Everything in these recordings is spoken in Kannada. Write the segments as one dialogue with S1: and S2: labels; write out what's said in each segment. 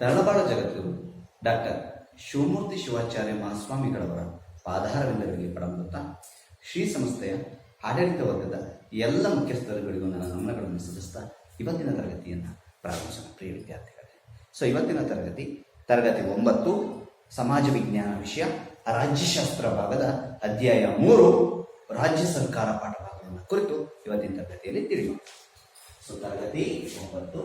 S1: ತರಳಬಾಳ ಜಗದ್ಗುರು ಡಾಕ್ಟರ್ ಶಿವಮೂರ್ತಿ ಶಿವಾಚಾರ್ಯ ಮಹಾಸ್ವಾಮಿಗಳವರ ಪಾದಾರವಿಂದಗಳಿಗೆ ಪಡಂಬುತ್ತಾ ಶ್ರೀ ಸಂಸ್ಥೆಯ ಆಡಳಿತ ವರ್ಗದ ಎಲ್ಲ ಮುಖ್ಯಸ್ಥರುಗಳಿಗೂ ನನ್ನ ನಮನಗಳನ್ನು ಸಲ್ಲಿಸ್ತಾ ಇವತ್ತಿನ ತರಗತಿಯನ್ನು ಪ್ರಾರಂಭಿಸೋಣ, ಪ್ರಿಯ ವಿದ್ಯಾರ್ಥಿಗಳೇ. ಸೊ ಇವತ್ತಿನ ತರಗತಿ ತರಗತಿ ಒಂಬತ್ತು, ಸಮಾಜ ವಿಜ್ಞಾನ ವಿಷಯ, ರಾಜ್ಯಶಾಸ್ತ್ರ ಭಾಗದ ಅಧ್ಯಾಯ ಮೂರು, ರಾಜ್ಯ ಸರ್ಕಾರ ಪಾಠ ಭಾಗವನ್ನು ಕುರಿತು ಇವತ್ತಿನ ತರಗತಿಯಲ್ಲಿ ತಿಳಿಯೋಣ. ಸೊ ತರಗತಿ ಒಂಬತ್ತು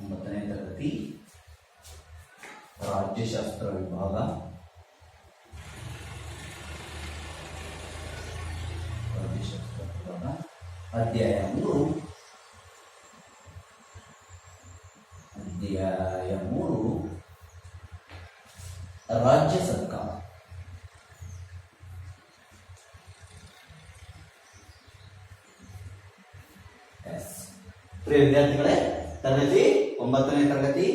S1: ಒಂಬತ್ತನೇ ತರಗತಿ ರಾಜ್ಯಶಾಸ್ತ್ರ ವಿಭಾಗ ರಾಜ್ಯಶಾಸ್ತ್ರ ವಿಭಾಗ ಅಧ್ಯಾಯ ಮೂರು ಅಧ್ಯಾಯ ಮೂರು ರಾಜ್ಯ ಸರ್ಕಾರ ಎಸ್ ಪ್ರಿಯ ವಿದ್ಯಾರ್ಥಿಗಳೇ ತರಗತಿ ಒಂಬತ್ತನೇ ತರಗತಿ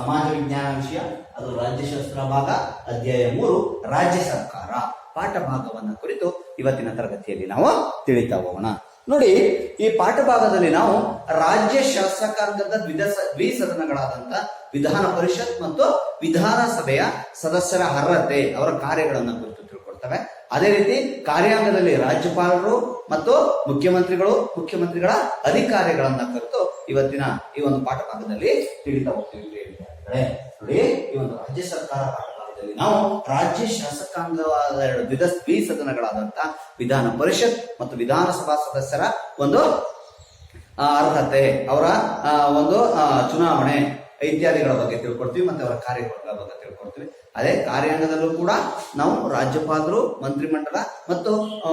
S1: ಸಮಾಜ ವಿಜ್ಞಾನ ವಿಷಯ, ಅದು ರಾಜ್ಯಶಾಸ್ತ್ರ ಭಾಗ, ಅಧ್ಯಾಯ ಮೂರು, ರಾಜ್ಯ ಸರ್ಕಾರ, ಪಾಠ ಭಾಗವನ್ನ ಕುರಿತು ಇವತ್ತಿನ ತರಗತಿಯಲ್ಲಿ ನಾವು ತಿಳಿತಾ ಹೋಗೋಣ. ನೋಡಿ, ಈ ಪಾಠ ಭಾಗದಲ್ಲಿ ನಾವು ರಾಜ್ಯ ಶಾಸಕಾಂಗದ ದ್ವಿಧ ಸದನಗಳಾದಂತ ವಿಧಾನ ಪರಿಷತ್ ಮತ್ತು ವಿಧಾನಸಭೆಯ ಸದಸ್ಯರ ಅರ್ಹತೆ, ಅವರ ಕಾರ್ಯಗಳನ್ನ ಕುರಿತು ತಿಳ್ಕೊಳ್ತವೆ. ಅದೇ ರೀತಿ ಕಾರ್ಯಾಂಗದಲ್ಲಿ ರಾಜ್ಯಪಾಲರು ಮತ್ತು ಮುಖ್ಯಮಂತ್ರಿಗಳು, ಮುಖ್ಯಮಂತ್ರಿಗಳ ಅಧಿಕಾರಿಗಳನ್ನ ಕುರಿತು ಇವತ್ತಿನ ಈ ಒಂದು ಪಾಠ ಭಾಗದಲ್ಲಿ ತಿಳಿತಾ ಹೋಗ್ತೀವಿ ನೋಡಿ, ಈ ಒಂದು ರಾಜ್ಯ ಸರ್ಕಾರ ಭಾಗದಲ್ಲಿ ನಾವು ರಾಜ್ಯ ಶಾಸಕಾಂಗವಾದ ಎರಡು ದ್ವಿಧ ದ್ವಿಸದನಗಳಾದಂತ ವಿಧಾನ ಪರಿಷತ್ ಮತ್ತು ವಿಧಾನಸಭಾ ಸದಸ್ಯರ ಒಂದು ಅರ್ಹತೆ, ಅವರ ಒಂದು ಚುನಾವಣೆ ಇತ್ಯಾದಿಗಳ ಬಗ್ಗೆ ತಿಳ್ಕೊಡ್ತೀವಿ ಮತ್ತೆ ಅವರ ಕಾರ್ಯಗಳ ಬಗ್ಗೆ ತಿಳ್ಕೊಡ್ತೀವಿ ಅದೇ ಕಾರ್ಯಾಂಗದಲ್ಲೂ ಕೂಡ ನಾವು ರಾಜ್ಯಪಾಲರು, ಮಂತ್ರಿಮಂಡಲ ಮತ್ತು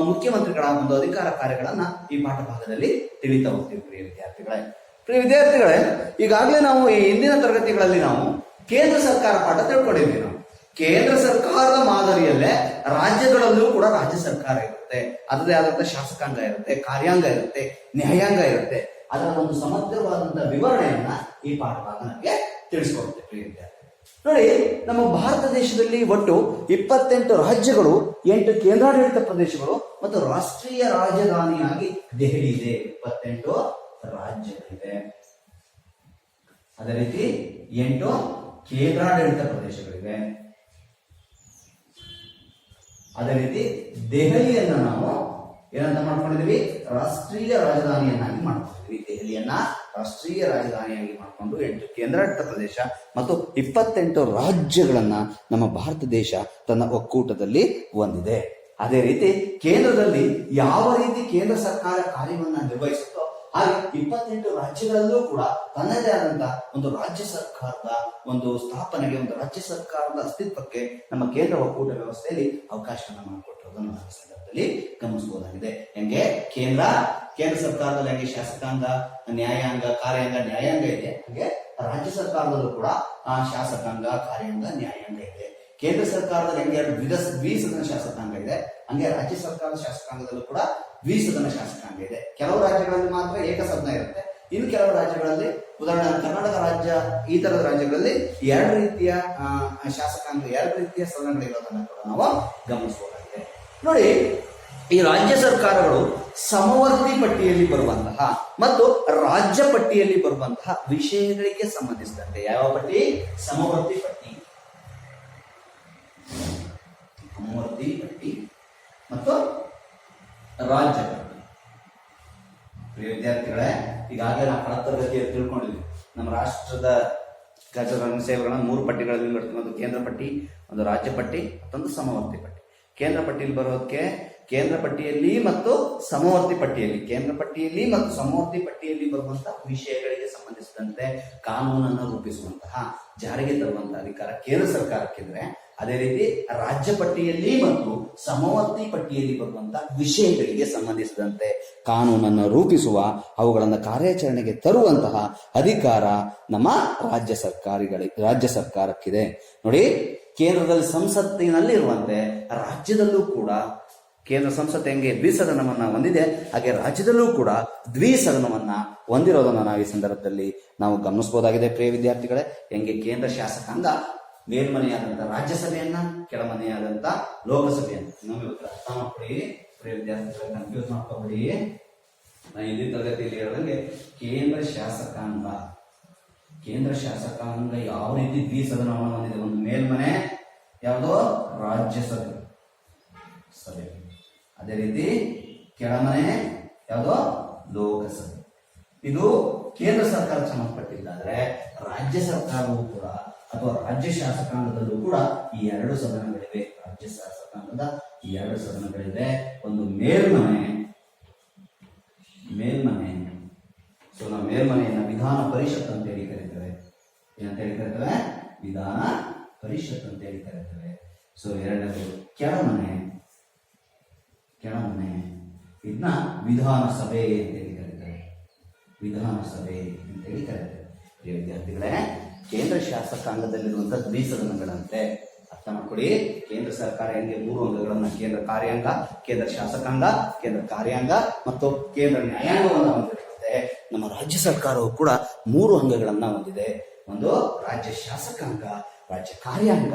S1: ಮುಖ್ಯಮಂತ್ರಿಗಳ ಒಂದು ಅಧಿಕಾರ ಕಾರ್ಯಗಳನ್ನ ಈ ಪಾಠ ಭಾಗದಲ್ಲಿ ತಿಳಿತಾ ಹೋಗ್ತೀವಿ ವಿದ್ಯಾರ್ಥಿಗಳೇ. ಪ್ರಿಯ ವಿದ್ಯಾರ್ಥಿಗಳೇ, ಈಗಾಗಲೇ ನಾವು ಈ ಹಿಂದಿನ ತರಗತಿಗಳಲ್ಲಿ ನಾವು ಕೇಂದ್ರ ಸರ್ಕಾರ ಪಾಠ ತಿಳ್ಕೊಂಡಿದ್ವಿ ನಾವು. ಕೇಂದ್ರ ಸರ್ಕಾರದ ಮಾದರಿಯಲ್ಲೇ ರಾಜ್ಯಗಳಲ್ಲೂ ಕೂಡ ರಾಜ್ಯ ಸರ್ಕಾರ ಇರುತ್ತೆ. ಅದರದೇ ಆದಂತಹ ಶಾಸಕಾಂಗ ಇರುತ್ತೆ, ಕಾರ್ಯಾಂಗ ಇರುತ್ತೆ, ನ್ಯಾಯಾಂಗ ಇರುತ್ತೆ. ಅದರ ಒಂದು ಸಮಗ್ರವಾದಂತಹ ವಿವರಣೆಯನ್ನ ಈ ಪಾಠ ನಮಗೆ ತಿಳಿಸ್ಕೊಡುತ್ತೆ ಪ್ರಿಯ ವಿದ್ಯಾರ್ಥಿ ನೋಡಿ, ನಮ್ಮ ಭಾರತ ದೇಶದಲ್ಲಿ ಒಟ್ಟು ಇಪ್ಪತ್ತೆಂಟು ರಾಜ್ಯಗಳು, ಎಂಟು ಕೇಂದ್ರಾಡಳಿತ ಪ್ರದೇಶಗಳು ಮತ್ತು ರಾಷ್ಟ್ರೀಯ ರಾಜಧಾನಿಯಾಗಿ ದೆಹಲಿ ಇದೆ. ಇಪ್ಪತ್ತೆಂಟು ರಾಜ್ಯಗಳಿವೆ. ಅದೇ ರೀತಿ ಎಂಟು ಕೇಂದ್ರಾಡಳಿತ ಪ್ರದೇಶಗಳಿವೆ. ಅದೇ ರೀತಿ ದೆಹಲಿಯನ್ನ ನಾವು ಏನಂತ ಮಾಡ್ಕೊಂಡಿದೀವಿ ರಾಷ್ಟ್ರೀಯ ರಾಜಧಾನಿಯನ್ನಾಗಿ ಮಾಡ್ಕೊಂಡಿದ್ವಿ ದೆಹಲಿಯನ್ನ ರಾಷ್ಟ್ರೀಯ ರಾಜಧಾನಿಯಾಗಿ ಮಾಡಿಕೊಂಡು ಎಂಟು ಕೇಂದ್ರಾಡಳಿತ ಪ್ರದೇಶ ಮತ್ತು ಇಪ್ಪತ್ತೆಂಟು ರಾಜ್ಯಗಳನ್ನ ನಮ್ಮ ಭಾರತ ದೇಶ ತನ್ನ ಒಕ್ಕೂಟದಲ್ಲಿ ಹೊಂದಿದೆ ಅದೇ ರೀತಿ ಕೇಂದ್ರದಲ್ಲಿ ಯಾವ ರೀತಿ ಕೇಂದ್ರ ಸರ್ಕಾರ ಕಾರ್ಯವನ್ನ ನಿರ್ವಹಿಸುತ್ತೋ ಹಾಗೆ ಇಪ್ಪತ್ತೆಂಟು ರಾಜ್ಯಗಳಲ್ಲೂ ಕೂಡ ತನ್ನದೇ ಆದಂತ ಒಂದು ರಾಜ್ಯ ಸರ್ಕಾರದ ಒಂದು ಸ್ಥಾಪನೆಗೆ ಒಂದು ರಾಜ್ಯ ಸರ್ಕಾರದ ಅಸ್ತಿತ್ವಕ್ಕೆ ನಮ್ಮ ಕೇಂದ್ರ ಒಕ್ಕೂಟ ವ್ಯವಸ್ಥೆಯಲ್ಲಿ ಅವಕಾಶವನ್ನ ಮಾಡಿಕೊಟ್ಟಿರೋದನ್ನು ನಾವು ಸಂದರ್ಭದಲ್ಲಿ ಗಮನಿಸಬಹುದಾಗಿದೆ ಹೆಂಗೆ? ಕೇಂದ್ರ ಕೇಂದ್ರ ಸರ್ಕಾರದಲ್ಲಿ ಹೆಂಗೆ ಶಾಸಕಾಂಗ ನ್ಯಾಯಾಂಗ ಕಾರ್ಯಾಂಗ ನ್ಯಾಯಾಂಗ ಇದೆ. ಹಾಗೆ ರಾಜ್ಯ ಸರ್ಕಾರದಲ್ಲೂ ಕೂಡ ಆ, ಶಾಸಕಾಂಗ ಕಾರ್ಯಾಂಗ ನ್ಯಾಯಾಂಗ ಇದೆ. ಕೇಂದ್ರ ಸರ್ಕಾರದಲ್ಲಿ ಹಂಗೆ ದ್ವಿಧ ದ್ವಿಸದನ ಶಾಸಕಾಂಗ ಇದೆ. ಹಂಗೆ ರಾಜ್ಯ ಸರ್ಕಾರದ ಶಾಸಕಾಂಗದಲ್ಲೂ ಕೂಡ ದ್ವಿಸದನ ಶಾಸಕಾಂಗ ಇದೆ. ಕೆಲವು ರಾಜ್ಯಗಳಲ್ಲಿ ಮಾತ್ರ ಏಕಸದನ ಇರುತ್ತೆ. ಇನ್ನು ಕೆಲವು ರಾಜ್ಯಗಳಲ್ಲಿ ಉದಾಹರಣೆ ಕರ್ನಾಟಕ ರಾಜ್ಯ, ಈ ತರದ ರಾಜ್ಯಗಳಲ್ಲಿ ಎರಡು ರೀತಿಯ ಶಾಸಕಾಂಗ, ಎರಡು ರೀತಿಯ ಸದನಗಳಿರೋದನ್ನ ಕೂಡ ನಾವು ಗಮನಿಸಬಹುದಾಗಿದೆ ನೋಡಿ, ಈ ರಾಜ್ಯ ಸರ್ಕಾರಗಳು ಸಮವರ್ತಿ ಪಟ್ಟಿಯಲ್ಲಿ ಬರುವಂತಹ ಮತ್ತು ರಾಜ್ಯ ಪಟ್ಟಿಯಲ್ಲಿ ಬರುವಂತಹ ವಿಷಯಗಳಿಗೆ ಸಂಬಂಧಿಸಿದಂತೆ ಯಾವ ಪಟ್ಟಿ? ಸಮವರ್ತಿ ಪಟ್ಟಿ. ಸಮವರ್ತಿ ಪಟ್ಟಿ ಮತ್ತು ರಾಜ್ಯ ಪಟ್ಟಿ. ಪ್ರಿಯ ವಿದ್ಯಾರ್ಥಿಗಳೇ, ಈಗಾಗಲೇ ನಾವು ಕಳೆದ ತರಗತಿಯಲ್ಲಿ ತಿಳ್ಕೊಂಡಿದ್ವಿ. ನಮ್ಮ ರಾಷ್ಟ್ರದ ಗಜರಂಗ ಸೇವೆಗಳನ್ನ ಮೂರು ಪಟ್ಟಿಗಳಲ್ಲಿ ಬರ್ತೀವಿ ಒಂದು ಕೇಂದ್ರ ಪಟ್ಟಿ, ಒಂದು ರಾಜ್ಯ ಪಟ್ಟಿ, ಮತ್ತೊಂದು ಸಮವರ್ತಿ ಪಟ್ಟಿ. ಕೇಂದ್ರ ಪಟ್ಟಿಯಲ್ಲಿ ಬರೋದಕ್ಕೆ ಕೇಂದ್ರ ಪಟ್ಟಿಯಲ್ಲಿ ಮತ್ತು ಸಮವರ್ತಿ ಪಟ್ಟಿಯಲ್ಲಿ. ಕೇಂದ್ರ ಪಟ್ಟಿಯಲ್ಲಿ ಮತ್ತು ಸಮವರ್ತಿ ಪಟ್ಟಿಯಲ್ಲಿ ಬರುವಂತಹ ವಿಷಯಗಳಿಗೆ ಸಂಬಂಧಿಸಿದಂತೆ ಕಾನೂನನ್ನು ರೂಪಿಸುವಂತಹ ಜಾರಿಗೆ ತರುವಂತಹ ಅಧಿಕಾರ ಕೇಂದ್ರ ಸರ್ಕಾರಕ್ಕಿದ್ರೆ ಅದೇ ರೀತಿ ರಾಜ್ಯ ಪಟ್ಟಿಯಲ್ಲಿ ಮತ್ತು ಸಮವರ್ತಿ ಪಟ್ಟಿಯಲ್ಲಿ ಬರುವಂತಹ ವಿಷಯಗಳಿಗೆ ಸಂಬಂಧಿಸಿದಂತೆ ಕಾನೂನನ್ನು ರೂಪಿಸುವ, ಅವುಗಳನ್ನು ಕಾರ್ಯಾಚರಣೆಗೆ ತರುವಂತಹ ಅಧಿಕಾರ ನಮ್ಮ ರಾಜ್ಯ ಸರ್ಕಾರಿಗಳಿಗೆ, ರಾಜ್ಯ ಸರ್ಕಾರಕ್ಕಿದೆ. ನೋಡಿ, ಕೇಂದ್ರದಲ್ಲಿ ಸಂಸತ್ತಿನಲ್ಲಿರುವಂತೆ ರಾಜ್ಯದಲ್ಲೂ ಕೂಡ ಕೇಂದ್ರ ಸಂಸತ್ ಹೆಂಗೆ ದ್ವಿಸದನವನ್ನ ಹೊಂದಿದೆ, ಹಾಗೆ ರಾಜ್ಯದಲ್ಲೂ ಕೂಡ ದ್ವಿಸದನವನ್ನ ಹೊಂದಿರೋದನ್ನ ನಾವು ಈ ಸಂದರ್ಭದಲ್ಲಿ ನಾವು ಗಮನಿಸಬಹುದಾಗಿದೆ ಪ್ರಿಯ ವಿದ್ಯಾರ್ಥಿಗಳೇ, ಹೆಂಗೆ ಕೇಂದ್ರ ಶಾಸಕಾಂಗ ಮೇಲ್ಮನೆಯಾದಂತ ರಾಜ್ಯಸಭೆಯನ್ನ, ಕೆಳಮನೆಯಾದಂತ ಲೋಕಸಭೆಯನ್ನ. ಇನ್ನೊಮ್ಮೆ ಉತ್ತರ ಅರ್ಥ ಮಾಡ್ಕೊಳ್ಳಿ ವಿದ್ಯಾರ್ಥಿಗಳೇ ಕನ್ಫ್ಯೂಸ್ ಮಾಡ್ಕೊಬೇಡಿ. ನಾ ಹಿಂದಿನ ತರಗತಿಯಲ್ಲಿ ಹೇಳಿದಂಗೆ ಕೇಂದ್ರ ಶಾಸಕಾಂಗ ಕೇಂದ್ರ ಶಾಸಕಾಂಗ ಯಾವ ರೀತಿ ದ್ವಿಸದನವನ್ನು ಹೊಂದಿದೆ? ಒಂದು ಮೇಲ್ಮನೆ, ಯಾವುದೋ ರಾಜ್ಯಸಭೆ ಸಭೆ. ಅದೇ ರೀತಿ ಕೆಳಮನೆ, ಯಾವುದೋ ಲೋಕಸಭೆ. ಇದು ಕೇಂದ್ರ ಸರ್ಕಾರ ಸಂಬಂಧಪಟ್ಟಿದ್ದಾದ್ರೆ ರಾಜ್ಯ ಸರ್ಕಾರವೂ ಕೂಡ ಅಥವಾ ರಾಜ್ಯ ಶಾಸಕಾಂಗದಲ್ಲೂ ಕೂಡ ಈ ಎರಡು ಸದನಗಳಿವೆ. ರಾಜ್ಯ ಶಾಸಕಾಂಗದ ಈ ಎರಡು ಸದನಗಳಿವೆ. ಒಂದು ಮೇಲ್ಮನೆ ಮೇಲ್ಮನೆ. ಸೊ ನಾವು ಮೇಲ್ಮನೆಯನ್ನ ವಿಧಾನ ಪರಿಷತ್ ಅಂತ ಹೇಳಿ ಕರೀತೇವೆ. ಏನಂತ ಹೇಳಿ ಕರೀತೇವೆ? ವಿಧಾನ ಪರಿಷತ್ ಅಂತ ಹೇಳಿ ಕರೀತೇವೆ. ಸೊ, ಎರಡನೇದು ಕೆಳಮನೆ ಕೆಳಮನೆ. ಇದನ್ನ ವಿಧಾನಸಭೆ ಅಂತ ಹೇಳಿ ಕರೀತೇವೆ. ವಿಧಾನಸಭೆ ಅಂತ ಹೇಳಿ ಕರೀತೇವೆ. ಪ್ರಿಯ ವಿದ್ಯಾರ್ಥಿಗಳೇ ಕೇಂದ್ರ ಶಾಸಕಾಂಗದಲ್ಲಿರುವಂತ ದ್ವಿಸದನಗಳಂತೆ ಅರ್ಥ ಮಾಡ್ಕೊಡಿ. ಕೇಂದ್ರ ಸರ್ಕಾರ ಹೆಂಗೆ ಮೂರು ಅಂಗಗಳನ್ನ ಕೇಂದ್ರ ಕಾರ್ಯಾಂಗ, ಕೇಂದ್ರ ಶಾಸಕಾಂಗ, ಕೇಂದ್ರ ಕಾರ್ಯಾಂಗ ಮತ್ತು ಕೇಂದ್ರ ನ್ಯಾಯಾಂಗವನ್ನು ಹೊಂದಿರುತ್ತೆ. ನಮ್ಮ ರಾಜ್ಯ ಸರ್ಕಾರವು ಕೂಡ ಮೂರು ಅಂಗಗಳನ್ನ ಹೊಂದಿದೆ. ಒಂದು ರಾಜ್ಯ ಶಾಸಕಾಂಗ, ರಾಜ್ಯ ಕಾರ್ಯಾಂಗ,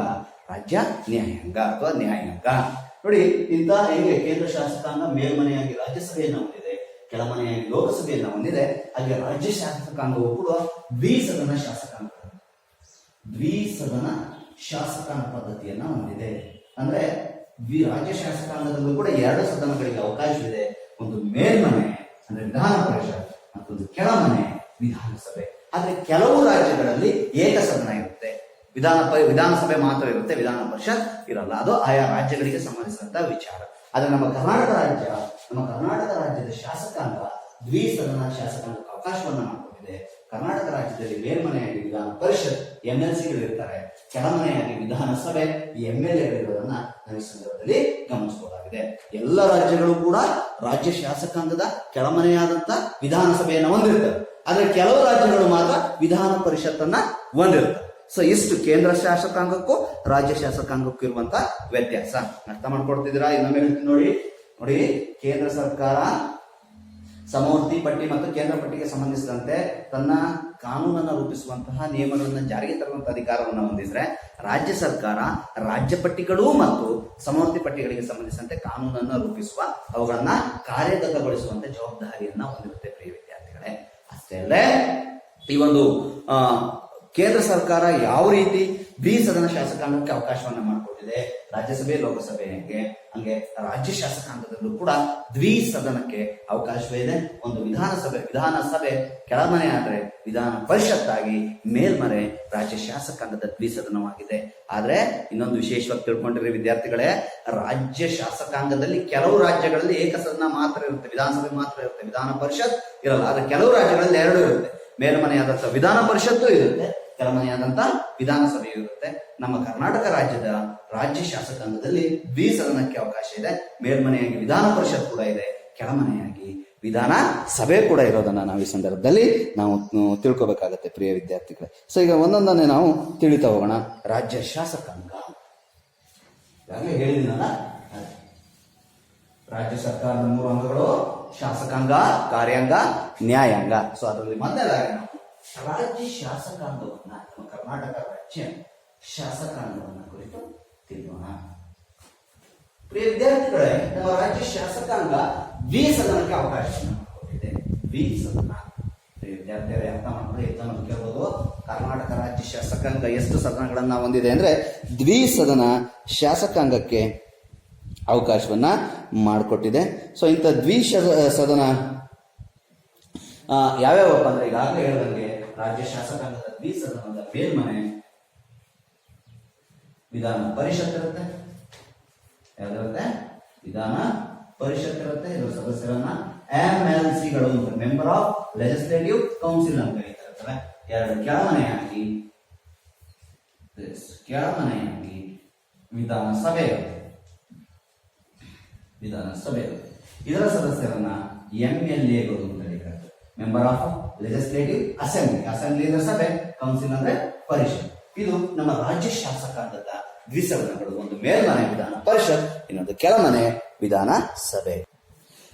S1: ರಾಜ್ಯ ನ್ಯಾಯಾಂಗ ಅಥವಾ ನ್ಯಾಯಾಂಗ. ನೋಡಿ, ಇಂಥ ಹೆಂಗೆ ಕೇಂದ್ರ ಶಾಸಕಾಂಗ ಮೇಲ್ಮನೆಯಾಗಿ ರಾಜ್ಯಸಭೆಯನ್ನ ಹೊಂದಿದೆ, ಕೆಳಮನೆಯಾಗಿ ಲೋಕಸಭೆಯನ್ನ ಹೊಂದಿದೆ, ಹಾಗೆ ರಾಜ್ಯ ಶಾಸಕಾಂಗವು ಕೂಡ ದ್ವಿಸದನ ಶಾಸಕಾಂಗ. ದ್ವಿಸದನ ಶಾಸಕಾಂಗ ಪದ್ಧತಿಯನ್ನ ಹೊಂದಿದೆ. ಅಂದ್ರೆ ದ್ವಿ ರಾಜ್ಯ ಶಾಸಕಾಂಗದಲ್ಲೂ ಕೂಡ ಎರಡು ಸದನಗಳಿಗೆ ಅವಕಾಶವಿದೆ. ಒಂದು ಮೇಲ್ಮನೆ, ಅಂದ್ರೆ ವಿಧಾನ ಪರಿಷತ್, ಮತ್ತೊಂದು ಕೆಳಮನೆ ವಿಧಾನಸಭೆ. ಆದ್ರೆ ಕೆಲವು ರಾಜ್ಯಗಳಲ್ಲಿ ಏಕ ಸದನ ಇರುತ್ತೆ. ವಿಧಾನ ವಿಧಾನಸಭೆ ಮಾತ್ರ ಇರುತ್ತೆ, ವಿಧಾನ ಪರಿಷತ್ ಇರಲ್ಲ. ಅದು ಆಯಾ ರಾಜ್ಯಗಳಿಗೆ ಸಂಬಂಧಿಸಿದಂತಹ ವಿಚಾರ. ಆದ್ರೆ ನಮ್ಮ ಕರ್ನಾಟಕ ರಾಜ್ಯ, ನಮ್ಮ ಕರ್ನಾಟಕ ರಾಜ್ಯದ ಶಾಸಕಾಂಗ ದ್ವಿಸದನ ಶಾಸಕಾಂಗಕ್ಕೆ ಅವಕಾಶವನ್ನ ಮಾಡಿಕೊಟ್ಟಿದೆ ಕರ್ನಾಟಕ ರಾಜ್ಯದಲ್ಲಿ ಮೇಲ್ಮನೆಯಾಗಿ ವಿಧಾನ ಪರಿಷತ್ ಎಂ ಎಲ್ ಸಿಗಳಿರ್ತಾರೆ. ಕೆಳಮನೆಯಾಗಿ ವಿಧಾನಸಭೆ ಎಂ ಎಲ್ ಎಗಳಿರೋದನ್ನ ನಾವು ಈ ಸಂದರ್ಭದಲ್ಲಿ ಗಮನಿಸಬಹುದಾಗಿದೆ. ಎಲ್ಲ ರಾಜ್ಯಗಳು ಕೂಡ ರಾಜ್ಯ ಶಾಸಕಾಂಗದ ಕೆಳಮನೆಯಾದಂತ ವಿಧಾನಸಭೆಯನ್ನ ಹೊಂದಿರುತ್ತವೆ. ಆದ್ರೆ ಕೆಲವು ರಾಜ್ಯಗಳು ಮಾತ್ರ ವಿಧಾನ ಪರಿಷತ್ತನ್ನ ಹೊಂದಿರ್ತವೆ ಸೊ ಇಷ್ಟು ಕೇಂದ್ರ ಶಾಸಕಾಂಗಕ್ಕೂ ರಾಜ್ಯ ಶಾಸಕಾಂಗಕ್ಕೂ ಇರುವಂತ ವ್ಯತ್ಯಾಸ. ಅರ್ಥ ಮಾಡ್ಕೊಡ್ತಿದ್ದೀರಾ? ಇನ್ನೊಮ್ಮೆ ನೋಡಿ. ನೋಡಿ, ಕೇಂದ್ರ ಸರ್ಕಾರ ಸಮವರ್ತಿ ಪಟ್ಟಿ ಮತ್ತು ಕೇಂದ್ರ ಪಟ್ಟಿಗೆ ಸಂಬಂಧಿಸಿದಂತೆ ತನ್ನ ಕಾನೂನನ್ನು ರೂಪಿಸುವಂತಹ ನಿಯಮಗಳನ್ನು ಜಾರಿಗೆ ತರುವಂತಹ ಅಧಿಕಾರವನ್ನು ಹೊಂದಿದ್ರೆ ರಾಜ್ಯ ಸರ್ಕಾರ ರಾಜ್ಯ ಪಟ್ಟಿಗಳು ಮತ್ತು ಸಮವರ್ತಿ ಪಟ್ಟಿಗಳಿಗೆ ಸಂಬಂಧಿಸಿದಂತೆ ಕಾನೂನನ್ನು ರೂಪಿಸುವ ಅವುಗಳನ್ನ ಕಾರ್ಯಗತಗೊಳಿಸುವಂತೆ ಜವಾಬ್ದಾರಿಯನ್ನ ಹೊಂದಿರುತ್ತೆ ಪ್ರಿಯ ವಿದ್ಯಾರ್ಥಿಗಳೇ. ಅಷ್ಟೇ ಅಲ್ಲದೆ ಈ ಒಂದು ಕೇಂದ್ರ ಸರ್ಕಾರ ಯಾವ ರೀತಿ ದ್ವಿಸದನ ಶಾಸಕಾಂಗಕ್ಕೆ ಅವಕಾಶವನ್ನ ಮಾಡಿಕೊಟ್ಟಿದೆ. ರಾಜ್ಯಸಭೆ, ಲೋಕಸಭೆ ಹಂಗೆ ರಾಜ್ಯ ಶಾಸಕಾಂಗದಲ್ಲೂ ಕೂಡ ದ್ವಿ ಸದನಕ್ಕೆ ಅವಕಾಶವೇ ಇದೆ. ಒಂದು ವಿಧಾನಸಭೆ ವಿಧಾನಸಭೆ ಕೆಳಮನೆ ಆದ್ರೆ ವಿಧಾನ ಪರಿಷತ್ತಾಗಿ ಮೇಲ್ಮನೆ ರಾಜ್ಯ ಶಾಸಕಾಂಗದ ದ್ವಿಸದನವಾಗಿದೆ. ಆದ್ರೆ ಇನ್ನೊಂದು ವಿಶೇಷವಾಗಿ ತಿಳ್ಕೊಂಡಿರಿ ವಿದ್ಯಾರ್ಥಿಗಳೇ, ರಾಜ್ಯ ಶಾಸಕಾಂಗದಲ್ಲಿ ಕೆಲವು ರಾಜ್ಯಗಳಲ್ಲಿ ಏಕಸದನ ಮಾತ್ರ ಇರುತ್ತೆ. ವಿಧಾನಸಭೆ ಮಾತ್ರ ಇರುತ್ತೆ. ವಿಧಾನ ಪರಿಷತ್ ಇರಲ್ಲ, ಆದ್ರೆ ಕೆಲವು ರಾಜ್ಯಗಳಲ್ಲಿ ಎರಡು ಇರುತ್ತೆ. ಮೇಲ್ಮನೆಯಾದ ವಿಧಾನ ಪರಿಷತ್ತು ಇರುತ್ತೆ. ಕೆಳಮನೆಯಾದಂತ ವಿಧಾನಸಭೆಯು ಇರುತ್ತೆ. ನಮ್ಮ ಕರ್ನಾಟಕ ರಾಜ್ಯದ ರಾಜ್ಯ ಶಾಸಕಾಂಗದಲ್ಲಿ ದ್ವಿಸದನಕ್ಕೆ ಅವಕಾಶ ಇದೆ. ಮೇಲ್ಮನೆಯಾಗಿ ವಿಧಾನ ಪರಿಷತ್ ಕೂಡ ಇದೆ. ಕೆಳಮನೆಯಾಗಿ ವಿಧಾನ ಸಭೆ ಕೂಡ ಇರೋದನ್ನ ನಾವು ಈ ಸಂದರ್ಭದಲ್ಲಿ ನಾವು ತಿಳ್ಕೋಬೇಕಾಗತ್ತೆ ಪ್ರಿಯ ವಿದ್ಯಾರ್ಥಿಗಳೇ. ಸೊ ಈಗ ಒಂದೊಂದನ್ನೇ ನಾವು ತಿಳಿತಾ ಹೋಗೋಣ. ರಾಜ್ಯ ಶಾಸಕಾಂಗ ಹೇಳಿದಿನಲ್ಲ. ರಾಜ್ಯ ಸರ್ಕಾರದ ಮೂರು ಅಂಗಗಳು ಶಾಸಕಾಂಗ, ಕಾರ್ಯಾಂಗ, ನ್ಯಾಯಾಂಗ. ಸೊ ಅದರಲ್ಲಿ ಮತ್ತೆ ನಾವು ರಾಜ್ಯ ಶಾಸಕಾಂಗವನ್ನ, ನಮ್ಮ ಕರ್ನಾಟಕ ರಾಜ್ಯ ಶಾಸಕಾಂಗವನ್ನ ಕುರಿತು ತಿಳಿಯೋಣ. ಪ್ರಿಯ ವಿದ್ಯಾರ್ಥಿಗಳೇ, ನಮ್ಮ ರಾಜ್ಯ ಶಾಸಕಾಂಗ ದ್ವೀ ಸದನಕ್ಕೆ ಅವಕಾಶ ಕೊಟ್ಟಿದೆ. ವಿ ಸದನ ಪ್ರಿಯ ವಿದ್ಯಾರ್ಥಿಗಳೇ, ಅರ್ಥ ಮಾಡ್ಕೊಳ್ಳಿ ಎಂತ ನಮ್ಗೆ ಕೇಳ್ಬೋದು ಕರ್ನಾಟಕ ರಾಜ್ಯ ಶಾಸಕಾಂಗ ಎಷ್ಟು ಸದನಗಳನ್ನ ಹೊಂದಿದೆ ಅಂದ್ರೆ ದ್ವಿಸದನ ಶಾಸಕಾಂಗಕ್ಕೆ ಅವಕಾಶವನ್ನ ಮಾಡಿಕೊಟ್ಟಿದೆ. ಸೊ ಇಂಥ ದ್ವಿ ಸದನ ಯಾವ್ಯಾವಪ್ಪ ಅಂದ್ರೆ ಈಗಾಗಲೇ ಹೇಳಿದಂಗೆ ರಾಜ್ಯ ಶಾಸಕಾಂಗದ ದ್ವಿಸದನದ ಮೇಲ್ಮನೆ ವಿಧಾನ ಪರಿಷತ್ ಇರುತ್ತೆ. ಯಾವ್ದಿರುತ್ತೆ ವಿಧಾನ ಪರಿಷತ್ ಇರುತ್ತೆ. ಇದರ ಸದಸ್ಯರನ್ನ ಎಂ ಎಲ್ ಸಿಗಳು ಮೆಂಬರ್ ಆಫ್ ಲೆಜಿಸ್ಲೇಟಿವ್ ಕೌನ್ಸಿಲ್ ಅಂತ ಕರೀತಾರೆ. ಎರಡು ಕೆಳಮನೆಯಾಗಿ ಕೆಳಮನೆಯಾಗಿ ವಿಧಾನಸಭೆ ವಿಧಾನಸಭೆ ಇದರ ಸದಸ್ಯರನ್ನ ಎಂ ಎಲ್ ಎಗಳು member of legislative assembly assembly ಅಂದ್ರೆ ಸಭೆ ಕೌನ್ಸಿಲ್ ಅಂದ್ರೆ ಪರಿಷತ್. ಇದು ನಮ್ಮ ರಾಜ್ಯ ಶಾಸಕಾಂಗದ ದ್ವಿಸದನಗಳು. ಒಂದು ಮೇಲ್ಮನೆ ವಿಧಾನ ಪರಿಷತ್, ಇನ್ನೊಂದು ಕೆಳಮನೆ ವಿಧಾನ ಸಭೆ.